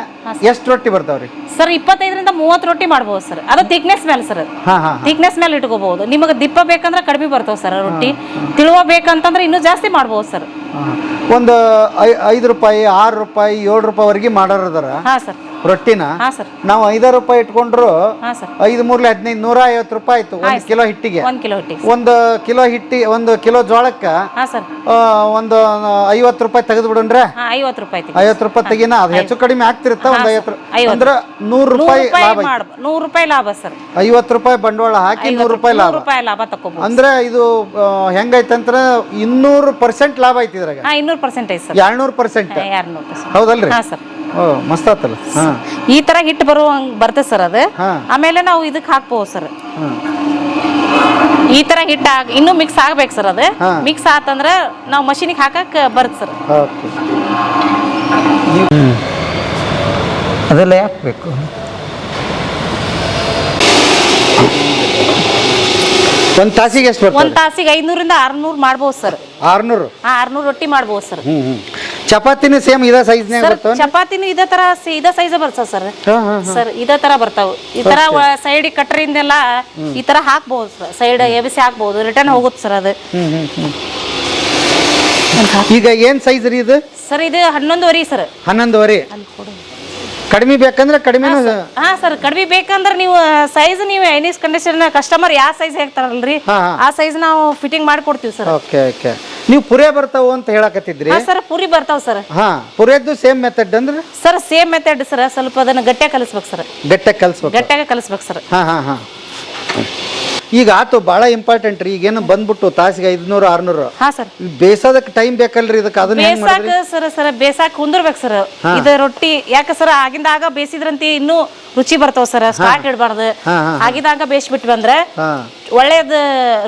ಎಷ್ಟು ರೊಟ್ಟಿ ಬರ್ತಾವ್ರಿ? ಸರ್ ಇಪ್ಪತ್ತೈದರಿಂದ ಮೂವತ್ತು ರೊಟ್ಟಿ ಮಾಡ್ಬೋದು ಸರ್ ಅದು ಥಿಕ್ನೆಸ್ ಮೇಲೆ ಸರ್ ಹಾಂ ಹಾಂ ಥಿಕ್ನೆಸ್ ಮೇಲೆ ಇಟ್ಕೋಬಹುದು. ನಿಮಗೆ ದಿಪ್ಪ ಬೇಕಂದ್ರೆ ಕಡಿಮೆ ಬರ್ತಾವ ಸರ್ ರೊಟ್ಟಿ. ತಿಳುವ ಬೇಕಂತಂದ್ರೆ ಇನ್ನೂ ಜಾಸ್ತಿ ಮಾಡ್ಬೋದು ಸರ್ ಒಂದು ಐದು ರೂಪಾಯಿ ಆರು ರೂಪಾಯಿ ಏಳು ರೂಪಾಯಿವರೆಗೆ ಮಾಡೋರು ಹಾಂ ಹಾ ಸರ್ ರೊಟ್ಟಿನ? ಹಾ ಸರ್. ನಾವು ಐದಾರು ರೂಪಾಯಿ ಇಟ್ಕೊಂಡ್ರು ಹಾ ಸರ್. ಐದು ಮೂರ್ಲೆ ಹದಿನೈದು ನೂರ ಐವತ್ತು ರೂಪಾಯಿ ಆಯ್ತು ಒಂದು ಕಿಲೋ ಹಿಟ್ಟಿಗೆ. ಒಂದ್ ಕಿಲೋ ಹೊಟ್ಟಿ ಒಂದು ಕಿಲೋ ಹಿಟ್ಟಿ ಒಂದು ಕಿಲೋ ಜೋಳಕ್ಕ ಹಾ ಸರ್. ಆ, ಒಂದು ಐವತ್ತು ರೂಪಾಯಿ ತೆಗೆದು ಬಿಡೋಣ್ರೆ ಹಾ ಐವತ್ತು ರೂಪಾಯಿ ಐವತ್ತು ರೂಪಾಯಿ ತೆಗಿನ? ಅದು ಹೆಚ್ಚು ಕಡಿಮೆ ಆಗ್ತಿರುತ್ತ? ಒಂದು ಐವತ್ತು ಐವತ್ತು. ಅಂದ್ರೆ ನೂರು ನೂರು ರೂಪಾಯಿ ರೂಪಾಯಿ ಲಾಭ ಮಾಡ್ ನೂರು ರೂಪಾಯಿ ಲಾಭ ಸರ್. ಐವತ್ತು ರೂಪಾಯಿ ಬಂಡವಾಳ ಹಾಕಿ ನೂರು ರೂಪಾಯಿ ಲಾಭ. ರೂಪಾಯಿ ಲಾಭ ತಕೋಬಹುದು ಅಂದ್ರೆ ಇದು ಆ, ಹೆಂಗೈತಂದ್ರ ಇನ್ನೂರು ಪರ್ಸೆಂಟ್ ಲಾಭ ಐತಿ ಇದ್ರಾಗ. ಹಾ ಇನ್ನೂರು ಪರ್ಸೆಂಟ್ ಐತಿ ಸರ್. ಎರಡ್ನೂರು ಪರ್ಸೆಂಟ್. ಎರಡ್ನೂರು ಪರ್ಸೆಂಟ್. ಹೌದಲ್ರಿ? ಹಾ ಸರ್. ಓ ಮಸ್ತ್ ಆತಲ್ಲ. ಹಾ. ಈ ತರ ಹಿಟ್ಟು ಬರುವ ಬರ್ತದೆ ಸರ್ ಅದು. ಹಾ. ಆಮೇಲೆ ನಾವು ಇದಕ್ಕೆ ಹಾಕ್ಬೋದು ಸರ್. ಹಾ. ಈ ತರ ಹಿಟ್ಟು ಇನ್ನು ಇನ್ನೂ ಮಿಕ್ಸ್ ಆಗ್ಬೇಕು ಸರ್ ಅದು. ಹಾ. ಮಿಕ್ಸ್ ಆತಂದ್ರೆ ನಾವು ಮಷೀನಿಗೆ ಹಾಕಕ್ ಬರುತ್ತೆ ಸರ್. ಓಕೆ. ಅದೆಲ್ಲ ಯಾಕೆ ಬೇಕು? ಒಂದು ತಾಸಿಗೆ ಎಷ್ಟು ಒಂದ್ ಬರ್ತದೆ ತಾಸಿಗೆ ಐನೂರಿಂದ ಆರ್ನೂರು ಮಾಡ್ಬೋದು ಸರ್. ಆರ್ನೂರು? ಹಾ ಆರ್ನೂರು ರೊಟ್ಟಿ ಮಾಡ್ಬೋದು ಸರ್. ಹ್ಮ್ ಹ್ಮ್. ಚಪಾತಿನೂ ಸೇಮ್ ಇದೇ ಸೈಜ್ನಾಗ ಸರ್ ಬರ್ತಾವ ಚಪಾತಿನೂ ಇದೇ ತರ ಸಿ- ಇದೇ ಸೈಜ್ ಬರ್ತಾವ ಸರ್. ಹಾ ಹಾ ಸರ್ ಇದೇ ತರ ಬರ್ತಾವ. ಈ ತರ ಸೈಡ್ ಕಟ್ರಿಂದೆಲ್ಲ ಈ ತರ ಹಾಕ್ಬಹುದು ಸರ್. ಸೈಡ್ ಎಬಿಸಿ ಹಾಕ್ಬಹುದು ರಿಟರ್ನ್ ಹೋಗುತ್ತೆ ಸರ್ ಅದು. ಈಗ ಏನ್ ಸೈಜ್ ರೀ ಇದು? ಸರ್ ಇದು ಹನ್ನೊಂದುವರೆ ಸರ್. ಹನ್ನೊಂದುವರೆ. ಕಡಿಮೆ ಬೇಕಂದ್ರೆ ಕಡಿಮೆನೂ ಹಾ ಸರ್. ಕಡಿಮೆ ಬೇಕಂದ್ರೆ ನೀವು ಸೈಜ್ ನೀವು ಎನಿಸ್ ಕಂಡೀಷನ್ ಕಸ್ಟಮರ್ ಯಾವ ಸೈಜ್ ಹೇಳ್ತಾರಲ್ರಿ ಹಾ, ಹಾ. ಆ ಸೈಜ್ ನಾವು ಫಿಟ್ಟಿಂಗ್ ಮಾಡ್ಕೊಡ್ತೀವಿ ಸರ್. Okay okay. ನೀವು ಪುರಿ ಬರ್ತಾವು ಅಂತ ಹೇಳಕತ್ತಿದ್ರಿ? ಹಾ ಸರ್ ಪುರಿ ಬರ್ತಾವ ಸರ್. ಹಾ ಪುರೇದ್ದು ಸೇಮ್ ಮೆಥಡ್ ಅಂದ್ರೆ? ಸರ್ ಸೇಮ್ ಮೆಥಡ್ ಸರ್ ಸ್ವಲ್ಪ ಅದನ್ನ ಗಟ್ಟಿಯಾಗಿ ಕಲಿಸ್ಬೇಕು ಸರ್. ಗಟ್ಟಿಯಾಗಿ ಕಲ್ಸ್ಬೇಕು? ಗಟ್ಟಿಯಾಗಿ ಕಲಿಸ್ಬೇಕು ಸರ್. ಹಾ ಹಾ ಹಾ. ಈಗ ಆತು ಬಹಳ ಇಂಪಾರ್ಟೆಂಟ್ ರೀ. ಈಗೇನು ಬಂದ್ಬಿಟ್ಟು ತಾಸಿಗೆ ಐದ್ನೂರು ಆರ್ನೂರು. ಹಾ ಸರ್. ಬೇಸೋದಕ್ಕೆ ಟೈಮ್ ಬೇಕಲ್ರಿ ಇದಕ್ಕೆ? ಅದನ್ನ ಹೆಂಗ್ ಬೇಸಾಕ ಮಾಡಿದ್ರಿ? ಸರ್ ಸರ್ ಬೇಸಾಕ್ ಕುಂದಿರ್ಬೇಕು ಸರ್. ಇದ ರೊಟ್ಟಿ ಯಾಕೆ ಸರ್ ಆಗಿಂದಾಗ ಬೇಸಿದ್ರಂತಿ ಇನ್ನೂ ರುಚಿ ಬರ್ತಾವ ಸರ್. ಸ್ಟಾರ್ಟ್ ಇಡಬಾರ್ದು. ಹಾ, ಹಾ. ಆಗಿದಾಗ ಬೇಯಿಸ್ಬಿಟ್ವಿ ಅಂದ್ರೆ ಹಾ. ಒಳ್ಳೇದ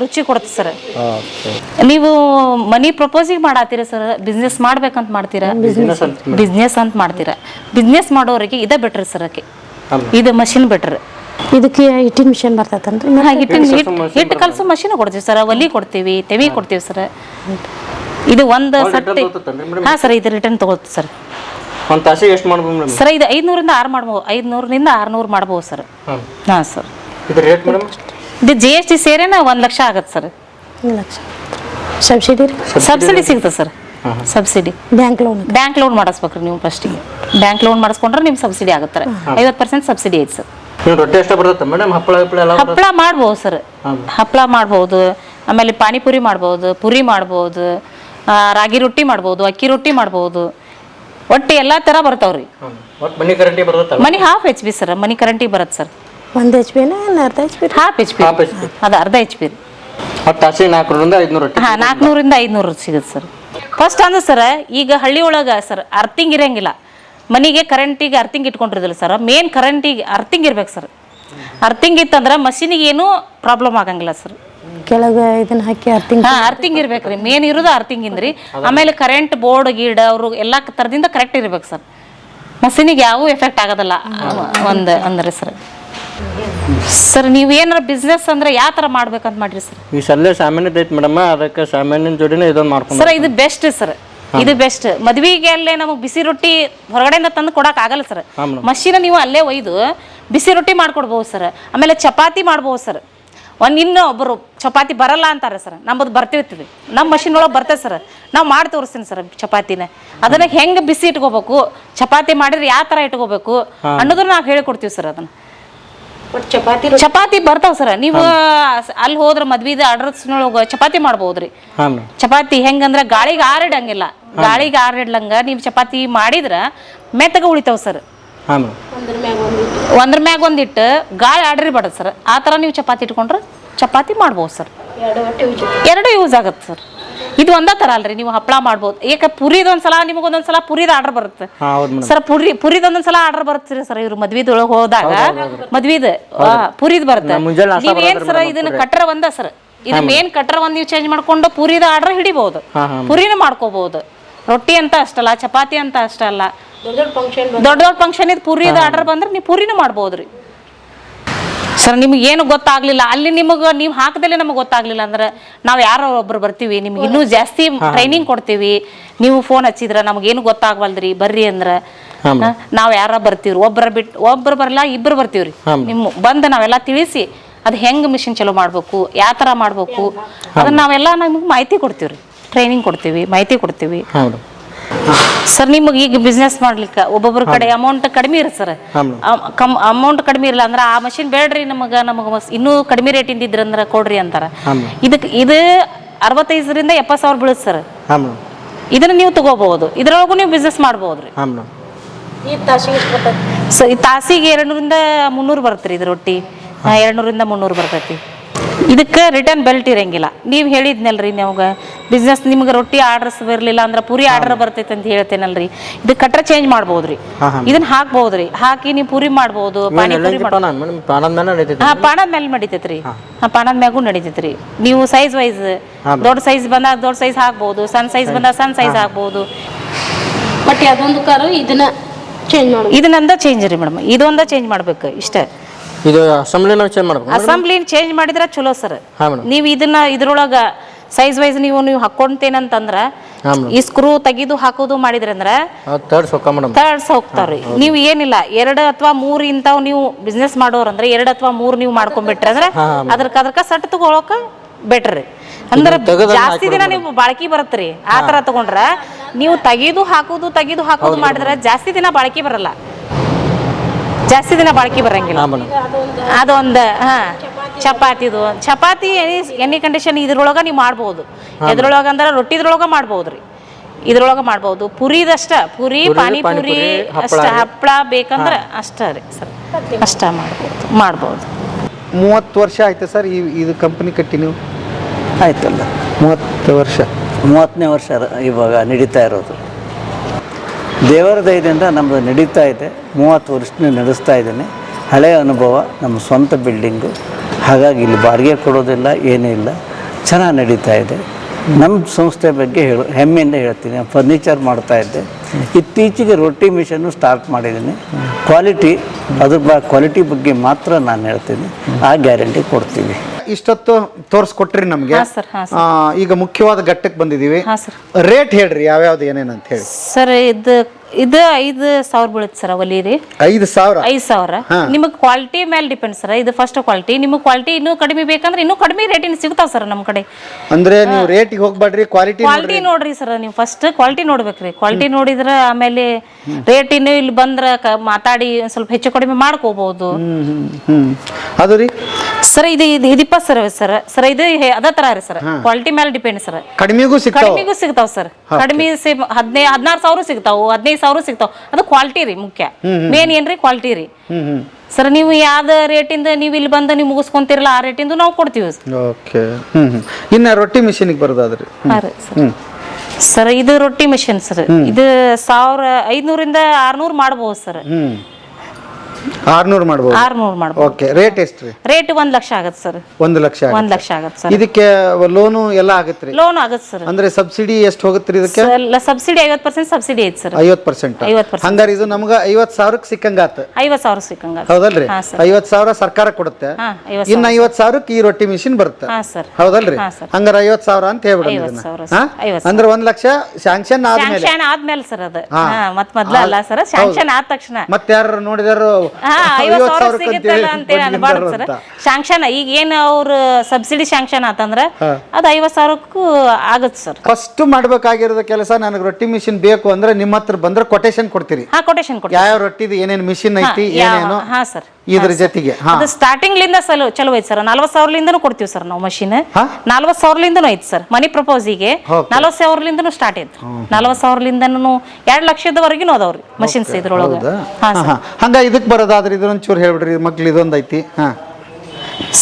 ರುಚಿ ಕೊಡುತ್ತೆ ಸರ್. ಓಕೆ. ನೀವು ಮನಿ ಪ್ರಪೋಸಿಂಗ್ ಮಾಡಾತೀರ ಸರ್? ಬಿಸ್ನೆಸ್ ಮಾಡ್ಬೇಕಂತ ಮಾಡ್ತೀರಾ? ಬಿಸ್ನೆಸ್ ಅಂತ ಮಾಡ್ತೀರಾ? ಬಿಸ್ನೆಸ್ ಮಾಡೋರಿಗೆ ಇದೇ ಬೆಟ್ರಿ ಸರ್ ಆಕೆ. ಇದು ಮಷಿನ್ ಬೆಟ್ರ್ ಇದಕ್ಕೆ ಹಿಟ್ಟಿನ ಮಿಷನ್ ಬರ್ತೈತನ್ರಿ ಹಿಟ್ಟಿನ ಹಿಟ್ಟು ಕಲಸೋ ಮಷಿನ್ ಕೊಡ್ತೀವಿ ಸರ್ ಒಲಿ ಕೊಡ್ತೀವಿ ತೆವಿ ಕೊಡ್ತೀವಿ ಸರ್. ಇದು ಒಂದು ಸಟ್ಟಿ ಹಾ ಸರ್ ಇದು ರಿಟರ್ನ್ ತಗೋತೀವಿ ಸರ್. ಒಂದು ತಾಸಿಗೆ ಎಷ್ಟು ಮಾಡ್ಬೋದು ಮೇಡಮ್? ಸರ್ ಇದು ಐದ್ನೂರಿಂದ ಆರು ಮಾಡ್ಬೋದು ಐದ್ನೂರಿಂದ ಆರ್ನೂರು ಮಾಡ್ಬೋದು ಸರ್. ಹಾಂ. ಸರ್. ಇದು ರೇಟ್ ಮೇಡಮ್? ಇದು ಜಿ ಎಸ್ ಟಿ ಸೇರೇನ ಒಂದು ಲಕ್ಷ ಆಗತ್ತೆ ಸರ್. ಲಕ್ಷ. ಸಬ್ಸಿಡಿ ಸಬ್ಸಿಡಿ ಸಿಗ್ತದೆ sir. Subsidy bank loan bank loan ಮಾಡಿಸ್ಬೇಕ್ರಿ ನೀವು ಫಸ್ಟಿಗೆ ಬ್ಯಾಂಕ್ ಲೋನ್ ಮಾಡಿಸ್ಕೊಂಡ್ರೆ ನಿಮ್ಗೆ ಸಬ್ಸಿಡಿ ಆಗುತ್ತೆ. ಐವತ್ತು ಪರ್ಸೆಂಟ್ ಸಬ್ಸಿಡಿ ಐತೆ ಸರ್. ನೀವು ರೊಟ್ಟಿ ಎಷ್ಟ ಬರ್ತೈತೆ ಮೇಡಮ್ ಹಪ್ಪಳ ಹಪ್ಪಳ ಎಲ್ಲ ಹಪ್ಪಳ ಮಾಡ್ಬೋದು ಸರ್. ಹಪ್ಪಳ ಮಾಡ್ಬೋದು ಆಮೇಲೆ ಪಾನಿಪುರಿ ಮಾಡ್ಬೋದು ಪುರಿ ಮಾಡ್ಬೋದು ರಾಗಿ ರೊಟ್ಟಿ ಮಾಡ್ಬೋದು ಅಕ್ಕಿ ರೊಟ್ಟಿ ಮಾಡ್ಬೋದು. ಒಟ್ಟು ಎಲ್ಲ ಥರ ಬರ್ತಾವ್ರಿ. ಮನಿ ಕರೆಂಟಿ ಮನಿ ಹಾಫ್ ಎಚ್ ಪಿ ಸರ್ ಮನಿ ಕರೆಂಟಿ ಬರುತ್ತೆ ಸರ್. ಒಂದು ಎಚ್ ಪಿನ ಅರ್ಧ H P half H P half ಅದು ಅರ್ಧ ಎಚ್ ಪಿ ಒಟ್ಟು ತಾಸಿಗೆ ನಾಲ್ಕರಿಂದ ಐದುನೂರು ರೊಟ್ಟಿ ಹಾಂ ನಾಲ್ಕುನೂರಿಂದ ಐದುನೂರು ಸಿಗುತ್ತೆ ಸರ್. ಫಸ್ಟ್ ಅಂದ್ರೆ ಸರ್ ಈಗ ಹಳ್ಳಿ ಒಳಗೆ ಸರ್ ಅರ್ತಿಂಗ್ ಇರಂಗಿಲ್ಲ. ಮನೆಗೆ ಕರೆಂಟಿಗೆ ಅರ್ಥಿಂಗ್ ಇಟ್ಕೊಂಡಿರೋದಿಲ್ಲ ಸರ್ ಮೇನ್ ಕರೆಂಟಿಗೆ ಅರ್ಥಿಂಗ್ ಇರ್ಬೇಕು ಸರ್ ಅರ್ಥಿಂಗ್ ಇತ್ತಂದ್ರೆ ಮಷೀನಿಗೆ ಏನೂ ಪ್ರಾಬ್ಲಮ್ ಆಗಂಗಿಲ್ಲ ಸರ್ ಕೆಳಗೆ ಇದನ್ನ ಹಾಕಿ ಅರ್ತಿಂಗ್ ಹಾ ಅರ್ತಿಂಗ್ ಇರ್ಬೇಕ್ರಿ ಮೇನ್ ಇರೋದು ಅರ್ತಿಂಗ್ ಇಂದ್ರಿ. ಆಮೇಲೆ ಕರೆಂಟ್ ಬೋರ್ಡ್ ಗೀಡ್ ಅವರು ಎಲ್ಲ ತರದಿಂದ ಕರೆಕ್ಟ್ ಇರ್ಬೇಕು ಸರ್ ಮಷೀನಿಗೆ ಯಾವ ಎಫೆಕ್ಟ್ ಆಗೋದಿಲ್ಲ. ಒಂದು ಅಂದ್ರೆ ಸರ್ ಸರ್ ನೀವು ಏನಾರ ಬಿಸ್ನೆಸ್ ಅಂದ್ರೆ ಯಾವ ಥರ ಮಾಡ್ಬೇಕಂತ ಮಾಡ್ರಿ ಸರ್ ಈ ಸಲ್ಲೆ ಸಾಮಾನ್ಯ ಐತಿ ಮೇಡಮ್. ಅದಕ್ಕೆ ಸಾಮಾನ್ಯನ ಜೋಡಿನೇ ಇದೊಂದು ಮಾಡ್ಕೊಂಡು ಸರ್ ಇದು ಬೆಸ್ಟ್ ಸರ್ ಇದು ಬೆಸ್ಟ್ ಮದ್ವಿಗೆ ಅಲ್ಲೇ ನಮಗ್ ಬಿಸಿ ರೊಟ್ಟಿ ಹೊರಗಡೆಯಿಂದ ತಂದು ಕೊಡಕ್ ಆಗಲ್ಲ ಸರ್ ಮಷಿನ ನೀವು ಅಲ್ಲೇ ಒಯ್ದು ಬಿಸಿ ರೊಟ್ಟಿ ಮಾಡ್ಕೊಡ್ಬೋದು ಸರ್ ಆಮೇಲೆ ಚಪಾತಿ ಮಾಡ್ಬೋದು ಸರ್ ಒಂದು ಇನ್ನೂ ಒಬ್ಬರು ಚಪಾತಿ ಬರಲ್ಲ ಅಂತಾರೆ ಸರ್ ನಮ್ಮದು ಬರ್ತಿರ್ತೀವಿ. ನಮ್ಮ ಮಷಿನ್ ಒಳಗೆ ಬರ್ತದೆ ಸರ್ ನಾವು ಮಾಡಿ ತೋರಿಸ್ತೀನಿ ಸರ್ ಚಪಾತಿನ. ಅದನ್ನ ಹೆಂಗೆ ಬಿಸಿ ಇಟ್ಕೋಬೇಕು? ಚಪಾತಿ ಮಾಡಿದ್ರೆ ಯಾವ ತರ ಇಟ್ಕೋಬೇಕು? ಅನ್ನೋದನ್ನ ನಾವು ಹೇಳಿಕೊಡ್ತೀವಿ ಸರ್ ಅದನ್ನ. ಚಪಾತಿ ಚಪಾತಿ ಬರ್ತಾವ ಸರ್. ನೀವು ಅಲ್ಲಿ ಹೋದ್ರ ಮದ್ವಿದ ಆರ್ಡರ್ಸ್ನೊಳಗೆ ಚಪಾತಿ ಮಾಡ್ಬೋದ್ರಿ. ಚಪಾತಿ ಹೆಂಗಂದ್ರ ಗಾಳಿಗೆ ಆರಿಡಂಗಿಲ್ಲ. ಗಾಳಿಗೆ ಆರಿಡ್ಲಂಗ ನೀವು ಚಪಾತಿ ಮಾಡಿದ್ರ ಮೆತ್ತಗ ಉಳಿತಾವ ಸರ್. ಒಂದ್ರ ಮ್ಯಾಗ ಒಂದಿಟ್ಟು ಗಾಳಿ ಆಡ್ರಿಬಾರ್ದು ಸರ್. ಆ ಥರ ನೀವು ಚಪಾತಿ ಇಟ್ಕೊಂಡ್ರೆ ಚಪಾತಿ ಮಾಡ್ಬೋದು ಸರ್. ಎರಡು ಯೂಸ್ ಆಗತ್ತೆ ಸರ್. ಇದು ಒಂದೇ ತರ ಅಲ್ರಿ ನೀವು ಹಪ್ಪಳ ಮಾಡ್ಬೋದು. ಯಾಕೆ ಪುರಿದ ಒಂದ್ಸಲ ನಿಮಗೆ ಒಂದೊಂದ್ಸಲ ಪುರಿದ ಆರ್ಡರ್ ಬರುತ್ತೆ. ಸರ್ ಪುರಿ ಪುರಿದ ಒಂದೊಂದ್ಸಲ ಆರ್ಡರ್ ಬರುತ್ತೆ ಸರ್ ಇವ್ರು ಮದ್ವಿದೊಳಗೆ ಹೋದಾಗ. ಮದ್ವಿದ ಪುರಿದ್ ಬರುತ್ತೆ. ನೀವೇನ್ ಸರ್ ಇದನ್ನ ಕಟ್ರ ಒಂದ ಸರ್? ಇದು ಮೇನ್ ಕಟ್ರ ಒಂದ್ ನೀವು ಚೇಂಜ್ ಮಾಡ್ಕೊಂಡು ಪುರಿದ ಆರ್ಡರ್ ಹಿಡಿಬಹುದು ಪುರಿನ ಮಾಡ್ಕೋಬಹುದು ರೊಟ್ಟಿ ಅಂತ ಅಷ್ಟಲ್ಲ ಚಪಾತಿ ಅಂತ ಅಷ್ಟಲ್ಲ. ದೊಡ್ಡ ದೊಡ್ಡ ಫಂಕ್ಷನ್ ಇದು ಪೂರಿದ ಆರ್ಡರ್ ಬಂದ್ರೆ ನೀವು ಪೂರಿನೂ ಮಾಡ್ಬೋದ್ರಿ. ಸರ್ ನಿಮ್ಗೆ ಏನು ಗೊತ್ತಾಗ್ಲಿಲ್ಲ. ಅಲ್ಲಿ ನಿಮಗೆ ನೀವು ಹಾಕದಲ್ಲೇ ನಮಗೆ ಗೊತ್ತಾಗ್ಲಿಲ್ಲ ಅಂದ್ರೆ ನಾವು ಯಾರೋ ಒಬ್ರು ಬರ್ತೀವಿ ನಿಮ್ಗೆ ಇನ್ನೂ ಜಾಸ್ತಿ ಟ್ರೈನಿಂಗ್ ಕೊಡ್ತೀವಿ. ನೀವು ಫೋನ್ ಹಚ್ಚಿದ್ರ ನಮಗೇನು ಗೊತ್ತಾಗವಲ್ದ್ರಿ? ಬರ್ರಿ ಅಂದ್ರೆ. ನಾವು ಯಾರ ಬರ್ತೀವ್ರಿ? ಒಬ್ಬರ ಬಿಟ್ಟು ಒಬ್ರು ಬರಲ್ಲ ಇಬ್ರು ಬರ್ತೀವ್ರಿ? ನಿಮ್ಮ ಬಂದು ನಾವೆಲ್ಲ ತಿಳಿಸಿ ಅದು ಹೆಂಗೆ ಮಿಷಿನ್ ಚಲೋ ಮಾಡ್ಬೇಕು ಯಾವ ಥರ ಮಾಡ್ಬೇಕು. ಅದನ್ನ ನಾವೆಲ್ಲ ನಮಗೆ ಮಾಹಿತಿ ಕೊಡ್ತೀವ್ರಿ. ಟ್ರೈನಿಂಗ್ ಕೊಡ್ತೀವಿ ಮಾಹಿತಿ ಕೊಡ್ತೀವಿ. ಸರ್ ನಿಮಗೆ ಈಗ ಬಿಸ್ನೆಸ್ ಮಾಡ್ಲಿಕ್ಕೆ ಒಬ್ಬೊಬ್ಬರ ಕಡೆ ಅಮೌಂಟ್ ಕಡಿಮೆ ಇರ ಸರ್ ಕಮ್ ಅಮೌಂಟ್ ಕಡಿಮೆ ಇರಲ್ಲ ಅಂದ್ರೆ ಆ ಮಷಿನ್ ಬೇಡ್ರಿ ನಮಗ ನಮಗ ಇನ್ನೂ ಕಡಿಮೆ ರೇಟಿಂದ ಇದ್ರಂದ್ರೆ ಕೊಡ್ರಿ ಅಂತಾರ. ಇದಕ್ಕೆ ಇದು ಅರವತ್ತೈದರಿಂದ ಎಪ್ಪತ್ತು ಸಾವಿರ ಬೀಳುತ್ತೆ ಸರ್ ಇದನ್ನ ನೀವು ತಗೋಬಹುದು. ಇದ್ರೊಳಗೂ ನೀವು ಬಿಸ್ನೆಸ್ ಈ ತಾಸಿಗೆ ಎರಡ್ನೂರಿಂದ ಮುನ್ನೂರು ಬರುತ್ತೆ ಇದ್ರ ರೊಟ್ಟಿ. ಎರಡ್ನೂರಿಂದ ಮುನ್ನೂರು ಬರ್ತೈತಿ. ಇದಕ್ಕೆ ರಿಟರ್ನ್ ಬೆಲ್ಟ್ ಇರಂಗಿಲ್ಲ. ನೀವು ಹೇಳಿದ್ನಲ್ರಿ ನಿಮ್ಗೆ ಬಿಸ್ನೆಸ್ ನಿಮ್ಗೆ ರೊಟ್ಟಿ ಆರ್ಡರ್ಸ್ ಬರಲಿಲ್ಲ ಅಂದ್ರೆ ಪೂರಿ ಆರ್ಡರ್ ಬರ್ತೈತೆ ಅಂತ ಹೇಳ್ತೇನಲ್ರಿ? ಇದು ಕಟ್ರ ಚೇಂಜ್ ಮಾಡ್ಬೋದ್ರಿ. ಇದನ್ನ ಹಾಕ್ಬೋದ್ರಿ. ಹಾಕಿ ನೀವು ಪೂರಿ ಮಾಡ್ಬೋದು ಪಾನಿಪುರಿ ಹಾ ಪಾಣದ ಮೇಲೆ ನಡೀತೈತ್ರಿ. ಹಾ. ಪಾಣದ ಮ್ಯಾಗೂ ನಡೀತೈತ್ರಿ. ನೀವು ಸೈಜ್ ವೈಸ್ ದೊಡ್ಡ ಸೈಜ್ ಬಂದಾಗ ದೊಡ್ಡ ಸೈಜ್ ಹಾಕ್ಬೋದು ಸಣ್ಣ ಸೈಜ್ ಬಂದಾಗ ಸಣ್ಣ ಸೈಜ್ ಹಾಕ್ಬೋದು. ಬಟ್ ಅದೊಂದು ಕಾರು ಇದನ್ನ ಚೇಂಜ್ ಮಾಡೋದು. ಇದನ್ನಂದ ಚೇಂಜ್ ರೀ ಮೇಡಮ್. ಇದೊಂದ ಚೇಂಜ್ ಮಾಡ್ಬೇಕು ಇಷ್ಟ. ಇದು ಅಸೆಂಬ್ಲಿ ನಾವು ಚೇಂಜ್ ಮಾಡ್ಬೇಕು ಅಸೆಂಬ್ಲಿನ ಚೇಂಜ್ ಮಾಡಿದ್ರೆ ಚಲೋ ಸರ್. ಹಾಂ ಮೇಡಮ್. ನೀವು ಇದನ್ನ ಇದ್ರೊಳಗ ಸೈಜ್ ವೈಸ್ ನೀವು ನೀವು ಹಾಕೊಂತೇನಂತಂದ್ರ ಈ ಸ್ಕ್ರೂ ತೆಗಿದು ಹಾಕೋದು ಮಾಡಿದ್ರಂದ್ರ ಅಂದ್ರೆ ತರ್ಡ್ ಸೊಕ್ಕ ಮೇಡಮ್. ತರ್ಡ್ಸ್ ಹೋಗ್ತಾವ್ರಿ ನೀವು ಏನಿಲ್ಲ ಎರಡು ಅಥವಾ ಮೂರು ಇಂತ ನೀವು ಬಿಸ್ನೆಸ್ ಮಾಡೋರಂದ್ರೆ ಎರಡು ಅಥವಾ ಮೂರು ನೀವು ಮಾಡ್ಕೊಂಡ್ಬಿಟ್ರೆ ಅಂದ್ರೆ ಅದಕ್ಕ ಅದಕ್ಕ ಸಟ್ ತಗೊಳಕ ಬೆಟರ್ ರೀ. ಅಂದ್ರೆ ಜಾಸ್ತಿ ದಿನ ನೀವು ಬಾಳಕಿ ಬರತ್ರಿ ಆ ತರ ತಗೊಂಡ್ರ ನೀವು ತೆಗೆದು ಹಾಕೋದು ತೆಗೆದು ಹಾಕೋದು ಮಾಡಿದ್ರೆ ಜಾಸ್ತಿ ದಿನ ಬಾಳಕಿ ಬರಲ್ಲ. ಜಾಸ್ತಿ ದಿನ ಬಾಳ್ಕಿ ಬರಂಗಿಲ್ಲ. ಅದೊಂದು ಹಾ ಚಪಾತಿದು. ಚಪಾತಿ ಎನಿ ಎನಿ ಕಂಡೀಷನ್ ಇದ್ರೊಳಗೆ ನೀವು ಮಾಡ್ಬೋದು. ಎದ್ರೊಳಗ ಅಂದ್ರೆ ಮಾಡ್ಬೋದು ರೀ ಇದ್ರೊಳಗೆ ಮಾಡ್ಬೋದು. ಪುರಿದಷ್ಟ ಪುರಿ ಪಾನಿಪುರಿ ಅಷ್ಟ ಹಪ್ಪಳ ಬೇಕಂದ್ರೆ ಅಷ್ಟ ರೀ ಸರ್. ಅಷ್ಟ ಮಾಡ್ಬೋದು ಮಾಡ್ಬೋದು. ಮೂವತ್ತು ವರ್ಷ ಆಯ್ತು ಸರ್ ಈ ಇದು ಕಂಪನಿ ಕಟ್ಟಿ ನೀವು? ಆಯ್ತಲ್ಲ. ಮೂವತ್ತು ವರ್ಷ. ಮೂವತ್ತನೇ ವರ್ಷ ಇವಾಗ ನಡೀತಾ ಇರೋದು. ದೇವರ ದಯದಿಂದ ನಮ್ಮದು ನಡೀತಾ ಇದೆ. ಮೂವತ್ತು ವರ್ಷದಿಂದ ನಡೆಸ್ತಾ ಇದ್ದೇನೆ. ಹಳೆಯ ಅನುಭವ, ನಮ್ಮ ಸ್ವಂತ ಬಿಲ್ಡಿಂಗು ಹಾಗಾಗಿ ಇಲ್ಲಿ ಬಾಡಿಗೆ ಕೊಡೋದಿಲ್ಲ, ಏನೂ ಇಲ್ಲ. ಚೆನ್ನಾಗಿ ನಡೀತಾ ಇದೆ. ನಮ್ಮ ಸಂಸ್ಥೆ ಬಗ್ಗೆ ಹೇಳು, ಹೆಮ್ಮೆಯಿಂದ ಹೇಳ್ತೀನಿ. ಫರ್ನಿಚರ್ ಮಾಡ್ತಾ ಇದ್ದೆ. ಇತ್ತೀಚೆಗೆ ರೊಟ್ಟಿ ಮಿಷನ್ನು ಸ್ಟಾರ್ಟ್ ಮಾಡಿದ್ದೀನಿ. ಕ್ವಾಲಿಟಿ ಅದ್ರ ಬ ಕ್ವಾಲಿಟಿ ಬಗ್ಗೆ ಮಾತ್ರ ನಾನು ಹೇಳ್ತೀನಿ. ಆ ಗ್ಯಾರಂಟಿ ಕೊಡ್ತೀವಿ. ಇಷ್ಟೊತ್ತು ತೋರಿಸ್ಕೊಟ್ರಿ ನಮಗೆ. ಹಾ ಸರ್ ಹಾ ಆ, ಈಗ ಮುಖ್ಯವಾದ ಘಟ್ಟಕ್ಕೆ ಬಂದಿದ್ದೀವಿ. ಹಾ ಸರ್. ರೇಟ್ ಹೇಳ್ರಿ ಯಾವ್ಯಾವ್ದು ಏನೇನಂತ ಹೇಳಿ. ಸರ್ ಇದು ಇದು ಐದು ಸಾವಿರ ಬೀಳುತ್ತೆ ಸರ್ ಒಲಿ ರೀ. ಐದು ಸಾವಿರ? ಐದು ಸಾವಿರ. ನಿಮಗೆ ಕ್ವಾಲಿಟಿ ಮೇಲೆ ಡಿಪೆಂಡ್ ಸರ್ ಇದು ಫಸ್ಟ್ ಕ್ವಾಲಿಟಿ ನಿಮಗೆ ಕ್ವಾಲಿಟಿ ಇನ್ನೂ ಕಡಿಮೆ ಬೇಕಂದ್ರೆ ಇನ್ನೂ ಕಡಿಮೆ ರೇಟಿನ ಸಿಗ್ತಾವ ಸರ್ ನಮ್ಮ ಕಡೆ. ಅಂದ್ರೆ ನೀವು ರೇಟಿಗೆ ಹೋಗ್ಬೇಡ್ರಿ ಕ್ವಾಲಿಟಿ ಕ್ವಾಲಿಟಿ ನೋಡ್ರಿ ಸರ್ ನೀವು ಫಸ್ಟ್ ಕ್ವಾಲಿಟಿ ನೋಡ್ಬೇಕ್ರಿ. ಕ್ವಾಲಿಟಿ ನೋಡಿದ್ರೆ ಆಮೇಲೆ ರೇಟ್ ಇನ್ನು ಇಲ್ಲಿ ಬಂದ್ರೆ ಮಾತಾಡಿ ಸ್ವಲ್ಪ ಹೆಚ್ಚು ಕಡಿಮೆ ಮಾಡ್ಕೋಬಹುದು ಅದು ರೀ? ಸರ್ ಇದು ಇದು ಇದು ಇಪ್ಪತ್ತು ಸರ್ ಸರ್. ಸರ್ ಇದು ಅದೇ ತರ ರೀ ಸರ್. ಕ್ವಾಲಿಟಿ ಮೇಲೆ ಡಿಪೆಂಡ್ ಸರ್. ಕಡಿಮೆಗೂ ಸಿಗ್ತಾವ. ಕಡಿಮೆಗೂ ಸಿಗ್ತಾವ ಸರ್. ಕಡಿಮೆ ಹದಿನೈದು ಹದಿನಾರು ಸಾವಿರ ಸಿಗ್ತಾವು. ಹದಿನೈದು ಸಾವಿರ ಸಿಗ್ತಾವ. ಅದು ಕ್ವಾಲಿಟಿ ರೀ ಮುಖ್ಯ. ಮೇನ್ ಏನ್ರಿ ಕ್ವಾಲಿಟಿ ರೀ? ಸರ್ ನೀವು ಯಾವ್ದು ರೇಟಿಂದ ನೀವು ಇಲ್ಲಿ ಬಂದ ನೀವು ಮುಗಿಸ್ಕೊಂತಿರಲ್ಲ ಆ ರೇಟಿಂದ ನಾವು ಕೊಡ್ತೀವಿ ಓಕೆ ಇನ್ನ ರೊಟ್ಟಿ ಮಿಷಿನ್ ಬರೋದಾದ್ರಿ. ಸರ್. ಇದು ರೊಟ್ಟಿ ಮಿಷಿನ್ ಸರ್. ಇದು ಸಾವಿರ ಐದ್ನೂರಿಂದ ಆರ್ನೂರು ಮಾಡಬಹುದು ಸರ್. ಆರ್ನೂರು ಮಾಡ್ಬೋದು? ಆರ್ನೂರು ಮಾಡ್ಬೋದು. ಓಕೆ ರೇಟ್ ಎಷ್ಟು ರೀ? ರೇಟ್ ಒಂದ್ ಲಕ್ಷ ಆಗತ್ತೆ ಸರ್. ಒಂದು ಲಕ್ಷ ಆಗುತ್ತೆ. ಒಂದ್ ಲಕ್ಷ ಆಗತ್ತೆ ಸರ್. ಇದಕ್ಕೆ ಲೋನು ಎಲ್ಲ ಆಗುತ್ತೆ ರೀ? ಲೋನ್ ಆಗತ್ತೆ ಸರ್. ಅಂದ್ರೆ ಸಬ್ಸಿಡಿ ಎಷ್ಟು ಹೋಗುತ್ತೆ ಇದಕ್ಕೆ? ಸಬ್ಸಿಡಿ ಐವತ್ತು ಪರ್ಸೆಂಟ್ ಸಬ್ಸಿಡಿ ಐತೆ ಸರ್. ಐವತ್ತು ಪರ್ಸೆಂಟ್ ಐವತ್ತು ಪರ್ಸೆಂಟ್ ಹಂಗಾರೆ ಇದು ನಮ್ಗೆ ಐವತ್ತು ಸಾವಿರಕ್ಕೆ ಸಿಕ್ಕಂಗಾತ ಐವತ್ತು ಸಾವಿರ ಸಿಕ್ಕಂಗ ಹೌದಲ್ರಿ? ಹಾ ಸರ್. ಐವತ್ತು ಸಾವಿರ ಸರ್ಕಾರ ಕೊಡುತ್ತೆ. ಹಾ ಐವತ್ ಇನ್ನು ಐವತ್ತು ಸಾವಿರಕ್ಕೆ ಈ ರೊಟ್ಟಿ ಮಿಷಿನ್ ಬರುತ್ತೆ. ಹಾ ಸರ್. ಹೌದಲ್ರಿ? ಹಾ. ಹಂಗಾರೆ ಐವತ್ತು ಸಾವಿರ ಅಂತ ಹೇಳ್ಬಿಡೋಣ ಐವತ್ತು ಇದನ್ನ. ಸಾವಿರ ಹಾ? ಸರ್, ಅಂದ್ರೆ ಒಂದ್ ಲಕ್ಷ ಶಾಂಕ್ಷನ್ ಆದ್ಮೇಲೆ. ಶಾಂಕ್ಷನ್ ಆದ್ಮೇಲೆ ಸರ್ ಅದು. ಹಾ. ಮತ್ ಮೊದ್ಲ ಅಲ್ಲ ಸರ್. ಶಾಂಕ್ಷನ್ ಆದ ತಕ್ಷಣ. ಮತ್ತೆ ಯಾರು ನೋಡಿದಾರು ಐವತ್ತು ಸಾವಿರ ಸಿಗುತ್ತಲ್ಲ ಅಂತೇಳಿ ಅನ್ಬಾರ್ದು ಸರ್. ಶಾಂಕ್ಷನ್ ಈಗ ಏನ್ ಅವ್ರ ಸಬ್ಸಿಡಿ ಶಾಂಕ್ಷನ್ ಆತಂದ್ರ ಅದು ಐವತ್ತು ಸಾವಿರಕ್ಕೂ ಆಗುತ್ತೆ ಸರ್. ಫಸ್ಟ್ ಮಾಡ್ಬೇಕಾಗಿರೋದ ಕೆಲಸ ನನಗೆ ರೊಟ್ಟಿ ಮಿಷಿನ್ ಬೇಕು ಅಂದ್ರೆ ನಿಮ್ಮ ಹತ್ರ ಬಂದ್ರೆ ಕೊಟೇಶನ್ ಕೊಡ್ತೀರಿ. ಹಾ ಕೊಟೇಶನ್ ಕೊಡ್ತೀವಿ. ಯಾವ ರೊಟ್ಟಿದು ಏನೇನು ಮಿಷಿನ್ ಐತಿ ಏನೇನು? ಹಾ ಸರ್. ಇದ್ರ ಜೊತೆಗೆ ಹಾ. ಅದು ಸ್ಟಾರ್ಟಿಂಗ್ ಲಿಂದ ಸಲ ಚಲೋ ಐತಿ ಸರ್. ನಲ್ವತ್ ಸಾವಿರಲಿಂದನೂ ಕೊಡ್ತೀವಿ ಸರ್ ನಾವು ಮಷೀನ್ ನಲ್ವತ್ ಸಾವಿರಲಿಂದನು ಐತಿ ಸರ್. ಮನಿ ಪ್ರಪೋಸಿಗೆ ನಲ್ವತ್ ಸಾವಿರಲಿಂದನೂ ಸ್ಟಾರ್ಟ್ ಐತಿ. ನಲ್ವತ್ ಸಾವಿರಲಿಂದನೂ ಎರಡ್ ಲಕ್ಷದವರೆಗಿನೂ ಅದಾವ್ರಿ ಮಷಿನ್ಸ್ ಇದ್ರೊಳಗ. ಹೌದಾ? ಹಾ ಹಾ, ಹಾ. ಹಂಗ ಇದಕ್ ಬರೋದಾದ್ರೆ ಇದೊಂದು ಚೂರು ಹೇಳ್ಬಿಡ್ರಿ ಮಕ್ಳು ಇದೊಂದ್ ಐತಿ. ಹಾ.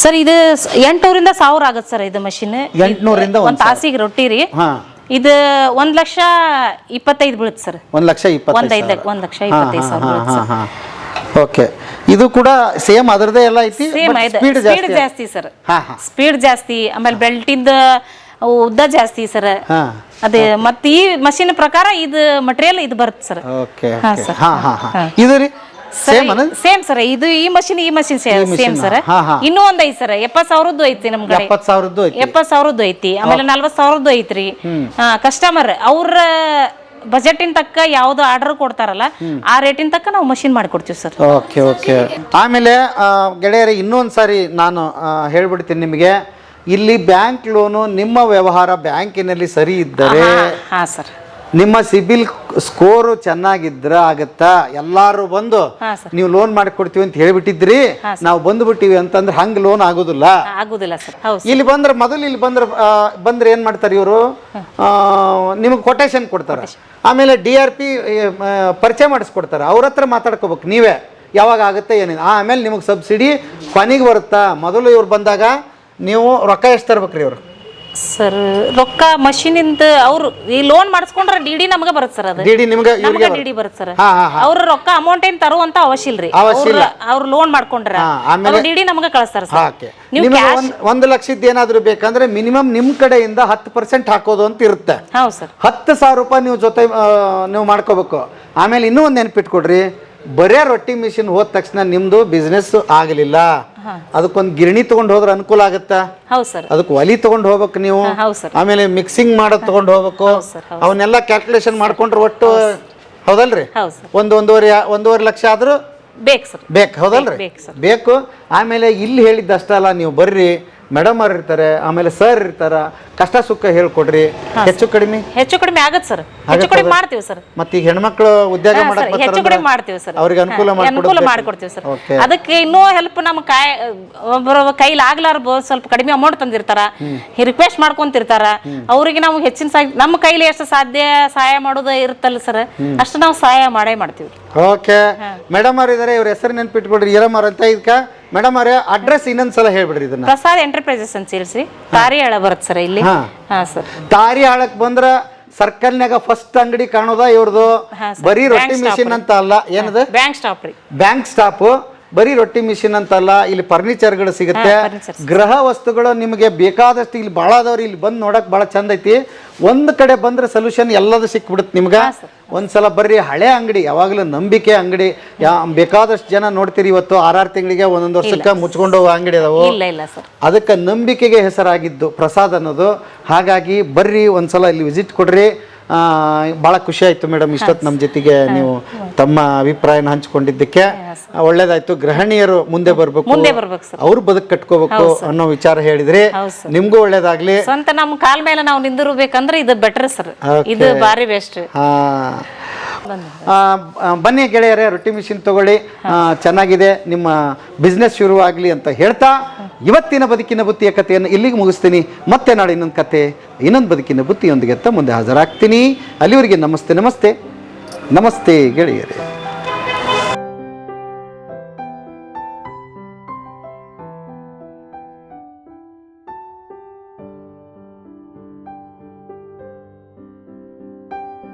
ಸರ್ ಇದು ಎಂಟೂರಿಂದ ಎಂಟ್ನೂರಿಂದ ಸಾವಿರ ಆಗತ್ತೆ ಸರ್ ಇದು ಮಷಿನ್ ಎಂಟ್ನೂರಿಂದ ಒಂದ್ ಒಂದ್ ತಾಸಿಗೆ ರೊಟ್ಟಿ ರೀ. ಹಾ. ಇದು ಒಂದ್ ಲಕ್ಷ ಇಪ್ಪತ್ತೈದು ಬೀಳುತ್ತೆ ಸರ್. ಒಂದ್ ಲಕ್ಷ ಒಂದ್ ಇಪ್ಪತ್ತೈದು ಐದು ಸಾವಿರ. ಒಂದ್ ಲಕ್ಷ ಇಪ್ಪತ್ತೈದು ಸಾವಿರ ಹಾ, ಬೀಳುತ್ತೆ ಹಾ, ಸರ್ ಹಾ. ಓಕೆ ಇದು ಕೂಡ ಸೇಮ್ ಅದರದೇ ಎಲ್ಲ ಐತಿ ಸೇಮ್ ಸ್ಪೀಡ್ ಜಾಸ್ತಿ ಜಾಸ್ತಿ ಸರ್ ಹಾ ಹಾ. ಸ್ಪೀಡ್ ಜಾಸ್ತಿ ಆಮೇಲೆ ಬೆಲ್ಟಿಂದ ಉದ್ದ ಜಾಸ್ತಿ ಸರ್ ಹಾ. ಅದೇ ಮತ್ತೆ ಈ ಮಷಿನ್ ಪ್ರಕಾರ ಇದು ಮಟೀರಿಯಲ್ ಇದು ಬರುತ್ತೆ ಸರ್ ಓಕೆ ಹಾ, ಓಕೆ sir. ಹಾ ಹಾ ಹಾ. ಇದು ರೀ ಸೇಮ್ ಅನ? ಸೇಮ್ ಸರ್ ಇದು ಈ ಮಷಿನ್ ಈ ಮಷಿನ್ ಸೇಮ್ ಸರ್ ಹಾ, ಹಾ. ಇನ್ನೂ ಒಂದ್ ಐತಿ ಸರ್ ಎಪ್ಪತ್ ಸಾವಿರದ್ದು ಐತಿ ನಮ್ ಕಡೆ ಎಪ್ಪತ್ತು ಸಾವಿರದ್ದು ಐತಿ. ಎಪ್ಪತ್ ಸಾವಿರದ್ದು ಐತಿ. ಆಮೇಲೆ ನಲ್ವತ್ ಸಾವಿರದ್ದು ಐತ್ರಿ. ಹಾ ಕಸ್ಟಮರ್ ಅವ್ರ ಬಜೆಟಿನ ತಕ್ಕ ಯಾವ್ದು ಆರ್ಡರ್ ಕೊಡ್ತಾರಲ್ಲ ಆ ರೇಟಿನ ತಕ್ಕ ನಾವು ಮಷಿನ್ ಮಾಡಿಕೊಡ್ತೀವಿ ಸರ್. Okay okay. ಆಮೇಲೆ ಗೆಳೆಯರೇ ಇನ್ನೊಂದು ಸಾರಿ ನಾನು ಆ, ಹೇಳ್ಬಿಡ್ತೀನಿ ನಿಮಗೆ. ಇಲ್ಲಿ ಬ್ಯಾಂಕ್ ಲೋನು ನಿಮ್ಮ ವ್ಯವಹಾರ ಬ್ಯಾಂಕಿನಲ್ಲಿ ಸರಿ ಇದ್ದರೆ ಹಾ ಸರ್. ನಿಮ್ಮ ಸಿಬಿಲ್ ಸ್ಕೋರ್ ಚೆನ್ನಾಗಿದ್ರ ಆಗತ್ತಾ? ಎಲ್ಲಾರು ಬಂದು ನೀವು ಲೋನ್ ಮಾಡಿಕೊಡ್ತೀವಿ ಅಂತ ಹೇಳ್ಬಿಟ್ಟಿದ್ರಿ. ನಾವು ಬಂದ್ಬಿಟ್ಟಿವಿ ಅಂತಂದ್ರೆ ಹಂಗ್ ಲೋನ್ ಆಗೋದಿಲ್ಲ. ಆಗುದಿಲ್ಲ ಸರ್. ಇಲ್ಲಿ ಬಂದ್ರೆ ಮೊದಲು ಇಲ್ಲಿ ಬಂದ್ರೆ ಬಂದ್ರೆ ಏನ್ ಮಾಡ್ತಾರೆ ಇವರು? ನಿಮಗೆ ಕೊಟೇಶನ್ ಕೊಡ್ತಾರೆ. ಆಮೇಲೆ ಡಿ ಆರ್ ಪಿ ಪರಿಚಯ ಮಾಡಿಸ್ಕೊಡ್ತಾರೆ. ಅವ್ರ ಹತ್ರ ಮಾತಾಡ್ಕೋಬೇಕು ನೀವೇ. ಯಾವಾಗ ಆಗುತ್ತೆ ಏನಿಲ್ಲ. ಆಮೇಲೆ ನಿಮಗೆ ಸಬ್ಸಿಡಿ ಕೊನೆಗೆ ಬರುತ್ತಾ? ಮೊದಲು ಇವ್ರು ಬಂದಾಗ ನೀವು ರೊಕ್ಕ ಎಷ್ಟು ತರ್ಬೇಕ್ರಿ ಇವ್ರು? ಸರ್ ರೊಕ್ಕ ಮಷಿನಿಂದ ಅವ್ರು ಈ ಲೋನ್ ಮಾಡಿಸ್ಕೊಂಡ್ರೆ ಡಿಡಿ ಡಿ ನಮಗೆ ಬರುತ್ತೆ ಸರ್ ಅದು. ಡಿಡಿ ನಿಮಗೆ ನಿಮ್ಗೆ ಡಿಡಿ ಇವ್ರಿಗೆ ಡಿ ಡಿ ಬರುತ್ತೆ ಸರ್. ಹಾ, ಹಾ, ಹಾ. ಅವ್ರ ರೊಕ್ಕ ಅಮೌಂಟ್ ಏನ್ ತರುವಂತ ಅವಶ್ಯ ಇಲ್ರಿ. ಅವಶ್ಯ ಇಲ್ಲ. ಅವ್ರು ಲೋನ್ ಮಾಡ್ಕೊಂಡ್ರ ಹಾ, ಆಮೇಲೆ- ಡಿ ಡಿ ನಮಗೆ ಕಳಿಸ್ತಾರ ಸರ್. ನೀವು ನಿಮಗೆ ಕ್ಯಾಶ್ ಒಂದು ಒಂದು ಲಕ್ಷದ ಏನಾದರೂ ಬೇಕಂದ್ರೆ ಮಿನಿಮಮ್ ನಿಮ್ಮ ಕಡೆಯಿಂದ ಹತ್ತು ಪರ್ಸೆಂಟ್ ಹಾಕೋದು ಅಂತ ಇರುತ್ತೆ. ಹೌದು ಸರ್. ಹತ್ತು ಸಾವಿರ ರೂಪಾಯಿ ನೀವು ಜೊತೆ ಆ, ನೀವು ಮಾಡ್ಕೋಬೇಕು. ಆಮೇಲೆ ಇನ್ನೂ ಒಂದು ನೆನ್ಪಿಟ್ಕೊಡ್ರಿ. ಬರೇ ರೊಟ್ಟಿ ಮಿಷಿನ್ ಹೋದ ತಕ್ಷಣ ನಿಮ್ದು ಬಿಸ್ನೆಸ್ ಆಗಲಿಲ್ಲ. ಅದಕ್ಕೊಂದು ಗಿರಣಿ ತಗೊಂಡು ಹೋದ್ರೆ ಅನುಕೂಲ ಆಗುತ್ತಾ? ಅದಕ್ಕೆ ಒಲಿ ತಗೊಂಡು ಹೋಗ್ಬೇಕು ನೀವು. ಆಮೇಲೆ ಮಿಕ್ಸಿಂಗ್ ಮಾಡೋದು ತಗೊಂಡು ಹೋಗ್ಬೇಕು. ಅವನ್ನೆಲ್ಲ ಕ್ಯಾಲ್ಕುಲೇಷನ್ ಮಾಡ್ಕೊಂಡ್ರೆ ಒಟ್ಟು ಹೌದಲ್ರಿ? ಒಂದು ಒಂದೂವರೆ ಒಂದೂವರೆ ಲಕ್ಷ ಆದ್ರೂ ಬೇಕು ಸರ್. ಬೇಕು ಹೌದಲ್ರಿ. ಬೇಕು. ಆಮೇಲೆ ಇಲ್ಲಿ ಹೇಳಿದ್ದಷ್ಟಲ್ಲ ನೀವು ಬರ್ರಿ. ಮೇಡಮ್ ಅವ್ರು ಇರ್ತಾರೆ ಆಮೇಲೆ ಸರ್ ಇರ್ತಾರ ಕಷ್ಟ ಸುಖ ಹೇಳ್ಕೊಡ್ರಿ. ಹೆಚ್ಚು ಕಡಿಮೆ? ಹೆಚ್ಚು ಕಡಿಮೆ ಆಗತ್ತೆ ಸರ್. ಹೆಚ್ಚು ಕಡಿಮೆ ಮಾಡ್ತೀವಿ ಸರ್. ಮತ್ತೆ ಈಗ ಹೆಣ್ಮಕ್ಳು ಉದ್ಯೋಗ ಮಾಡಕ್ ಹೆಚ್ಚು ಕಡಿಮೆ ಮಾಡ್ತೀವಿ ಸರ್. ಅವ್ರಿಗೆ ಅನುಕೂಲ ಅನುಕೂಲ. ಮಾಡ್ಕೊಡ್ತೀವಿ ಸರ್. ಅದಕ್ಕೆ ಇನ್ನೂ ಹೆಲ್ಪ್ ನಮ್ಮ ಕಾಯ್ ಒಬ್ಬರ ಕೈಲಿ ಆಗ್ಲಾರ್ಬೋದು ಸ್ವಲ್ಪ ಕಡಿಮೆ ಅಮೌಂಟ್ ತಂದಿರ್ತಾರ ರಿಕ್ವೆಸ್ಟ್ ಮಾಡ್ಕೊಂತಿರ್ತಾರ ಅವ್ರಿಗೆ ನಾವು ಹೆಚ್ಚಿನ ಸಹಾಯ ನಮ್ಮ ಕೈಲಿ ಎಷ್ಟು ಸಾಧ್ಯ ಸಹಾಯ ಮಾಡೋದು ಇರುತ್ತಲ್ಲ ಸರ್ ಅಷ್ಟು ನಾವು ಸಹಾಯ ಮಾಡೇ ಮಾಡ್ತೀವಿ. ಓಕೆ. ಮೇಡಮ್ ಅವ್ರು ಇದಾರೆ ಇವ್ರ ಹೆಸರು ನೆನ್ಪಿಟ್ಕೊಡ್ರಿ ಅವ್ರ ಅಂತ ಇದಕ್ಕ? ಮೇಡಮ್ ಅವ್ರೆ ಅಡ್ರೆಸ್ ಇನ್ನೊಂದ್ಸಲ ಹೇಳ್ಬಿಡ್ರಿ ಇದನ್ನ. ಪ್ರಸಾದ್ ಎಂಟರ್ಪ್ರೈಸಸ್ ಅಂತ ಸೇರಿಸಿ ತಾರಿಯಾಳ ಬರುತ್ತೆ ಸರ್ ಇಲ್ಲಿ. ಹಾ. ಸರ್. ತಾರಿ ಆಳಕ್ ಬಂದ್ರ ಸರ್ಕಲ್ನಾಗ ಫಸ್ಟ್ ಅಂಗಡಿ ಕಾಣೋದ ಇವ್ರದ್ದು ಹಾ, ಬರೀ ರೊಟ್ಟಿ ಮಿಷಿನ್ ಅಂತ ಅಲ್ಲ ಏನದು? ಬ್ಯಾಂಕ್ ಸ್ಟಾಪ್ ರೀ. ಬ್ಯಾಂಕ್ ಸ್ಟಾಪು ಬರೀ ರೊಟ್ಟಿ ಮಿಷಿನ್ ಅಂತಲ್ಲ ಇಲ್ಲಿ ಫರ್ನಿಚರ್ಗಳು ಸಿಗುತ್ತೆ. ಗೃಹ ವಸ್ತುಗಳು ನಿಮಗೆ ಬೇಕಾದಷ್ಟು ಇಲ್ಲಿ ಭಾಳ ಅದಾವ್ರಿ. ಇಲ್ಲಿ ಬಂದು ನೋಡಕ್ ಭಾಳ ಚಂದ ಐತಿ. ಒಂದು ಕಡೆ ಬಂದ್ರೆ ಸೊಲ್ಯೂಷನ್ ಎಲ್ಲದು ಸಿಕ್ಬಿಡುತ್ತೆ ನಿಮ್ಗೆ. ಒಂದ್ಸಲ ಬರ್ರಿ ಹಳೆ ಅಂಗಡಿ ಯಾವಾಗಲೂ ನಂಬಿಕೆ ಅಂಗಡಿ. ಬೇಕಾದಷ್ಟು ಜನ ನೋಡ್ತೀರಿ ಇವತ್ತು ಆರಾರು ತಿಂಗಳಿಗೆ ಒಂದೊಂದು ವರ್ಷಕ್ಕೆ ಮುಚ್ಕೊಂಡು ಹೋಗೋ ಅಂಗಡಿ ಅದಾವು. ಅದಕ್ಕೆ ನಂಬಿಕೆಗೆ ಹೆಸರಾಗಿದ್ದು ಪ್ರಸಾದ್ ಅನ್ನೋದು. ಹಾಗಾಗಿ ಬರ್ರಿ ಒಂದ್ಸಲ ಇಲ್ಲಿ ವಿಸಿಟ್ ಕೊಡ್ರಿ. ಭಾಳ ಖುಷಿ ಆಯ್ತು ಮೇಡಮ್ ಇಷ್ಟೊತ್ತು ನಮ್ಮ ಜೊತೆಗೆ ನೀವು ತಮ್ಮ ಅಭಿಪ್ರಾಯನ ಹಂಚಿಕೊಂಡಿದ್ದಕ್ಕೆ. ಒಳ್ಳೇದಾಯ್ತು. ಗೃಹಿಣಿಯರು ಮುಂದೆ ಬರ್ಬೇಕು. ಮುಂದೆ ಬರ್ಬೇಕು ಸರ್ ಅವ್ರು ಬದುಕು ಕಟ್ಕೋಬೇಕು ಅನ್ನೋ ವಿಚಾರ ಹೇಳಿದ್ರಿ. ನಿಮ್ಗೂ ಒಳ್ಳೇದಾಗ್ಲಿ. ಸ್ವಂತ ನಮ್ಮ ಕಾಲ್ ಮೇಲೆ ನಾವು ನಿಂದಿರ್ಬೇಕಂದ್ರೆ ಇದು ಬೆಟರ್ ಸರ್. ಇದು ಭಾರಿ ಬೆಸ್ಟ್ ಬನ್ನಿ ಗೆಳೆಯರೇ, ರೊಟ್ಟಿ ಮಿಷಿನ್ ತಗೊಳ್ಳಿ. ಚೆನ್ನಾಗಿದೆ. ನಿಮ್ಮ ಬಿಸ್ನೆಸ್ ಶುರುವಾಗಲಿ ಅಂತ ಹೇಳ್ತಾ, ಇವತ್ತಿನ ಬದುಕಿನ ಬುತ್ತಿಯ ಕಥೆಯನ್ನು ಇಲ್ಲಿಗೆ ಮುಗಿಸ್ತೀನಿ. ಮತ್ತೆ ನಾಳೆ ಇನ್ನೊಂದು ಕತೆ, ಇನ್ನೊಂದು ಬದುಕಿನ ಬುತ್ತಿಯೊಂದಿಗೆ ಅಂತ ಮುಂದೆ ಹಾಜರಾಗ್ತೀನಿ. ಅಲ್ಲಿವರೆಗೆ ನಮಸ್ತೆ ನಮಸ್ತೆ. ನಮಸ್ತೆ ಗೆಳೆಯರೇ.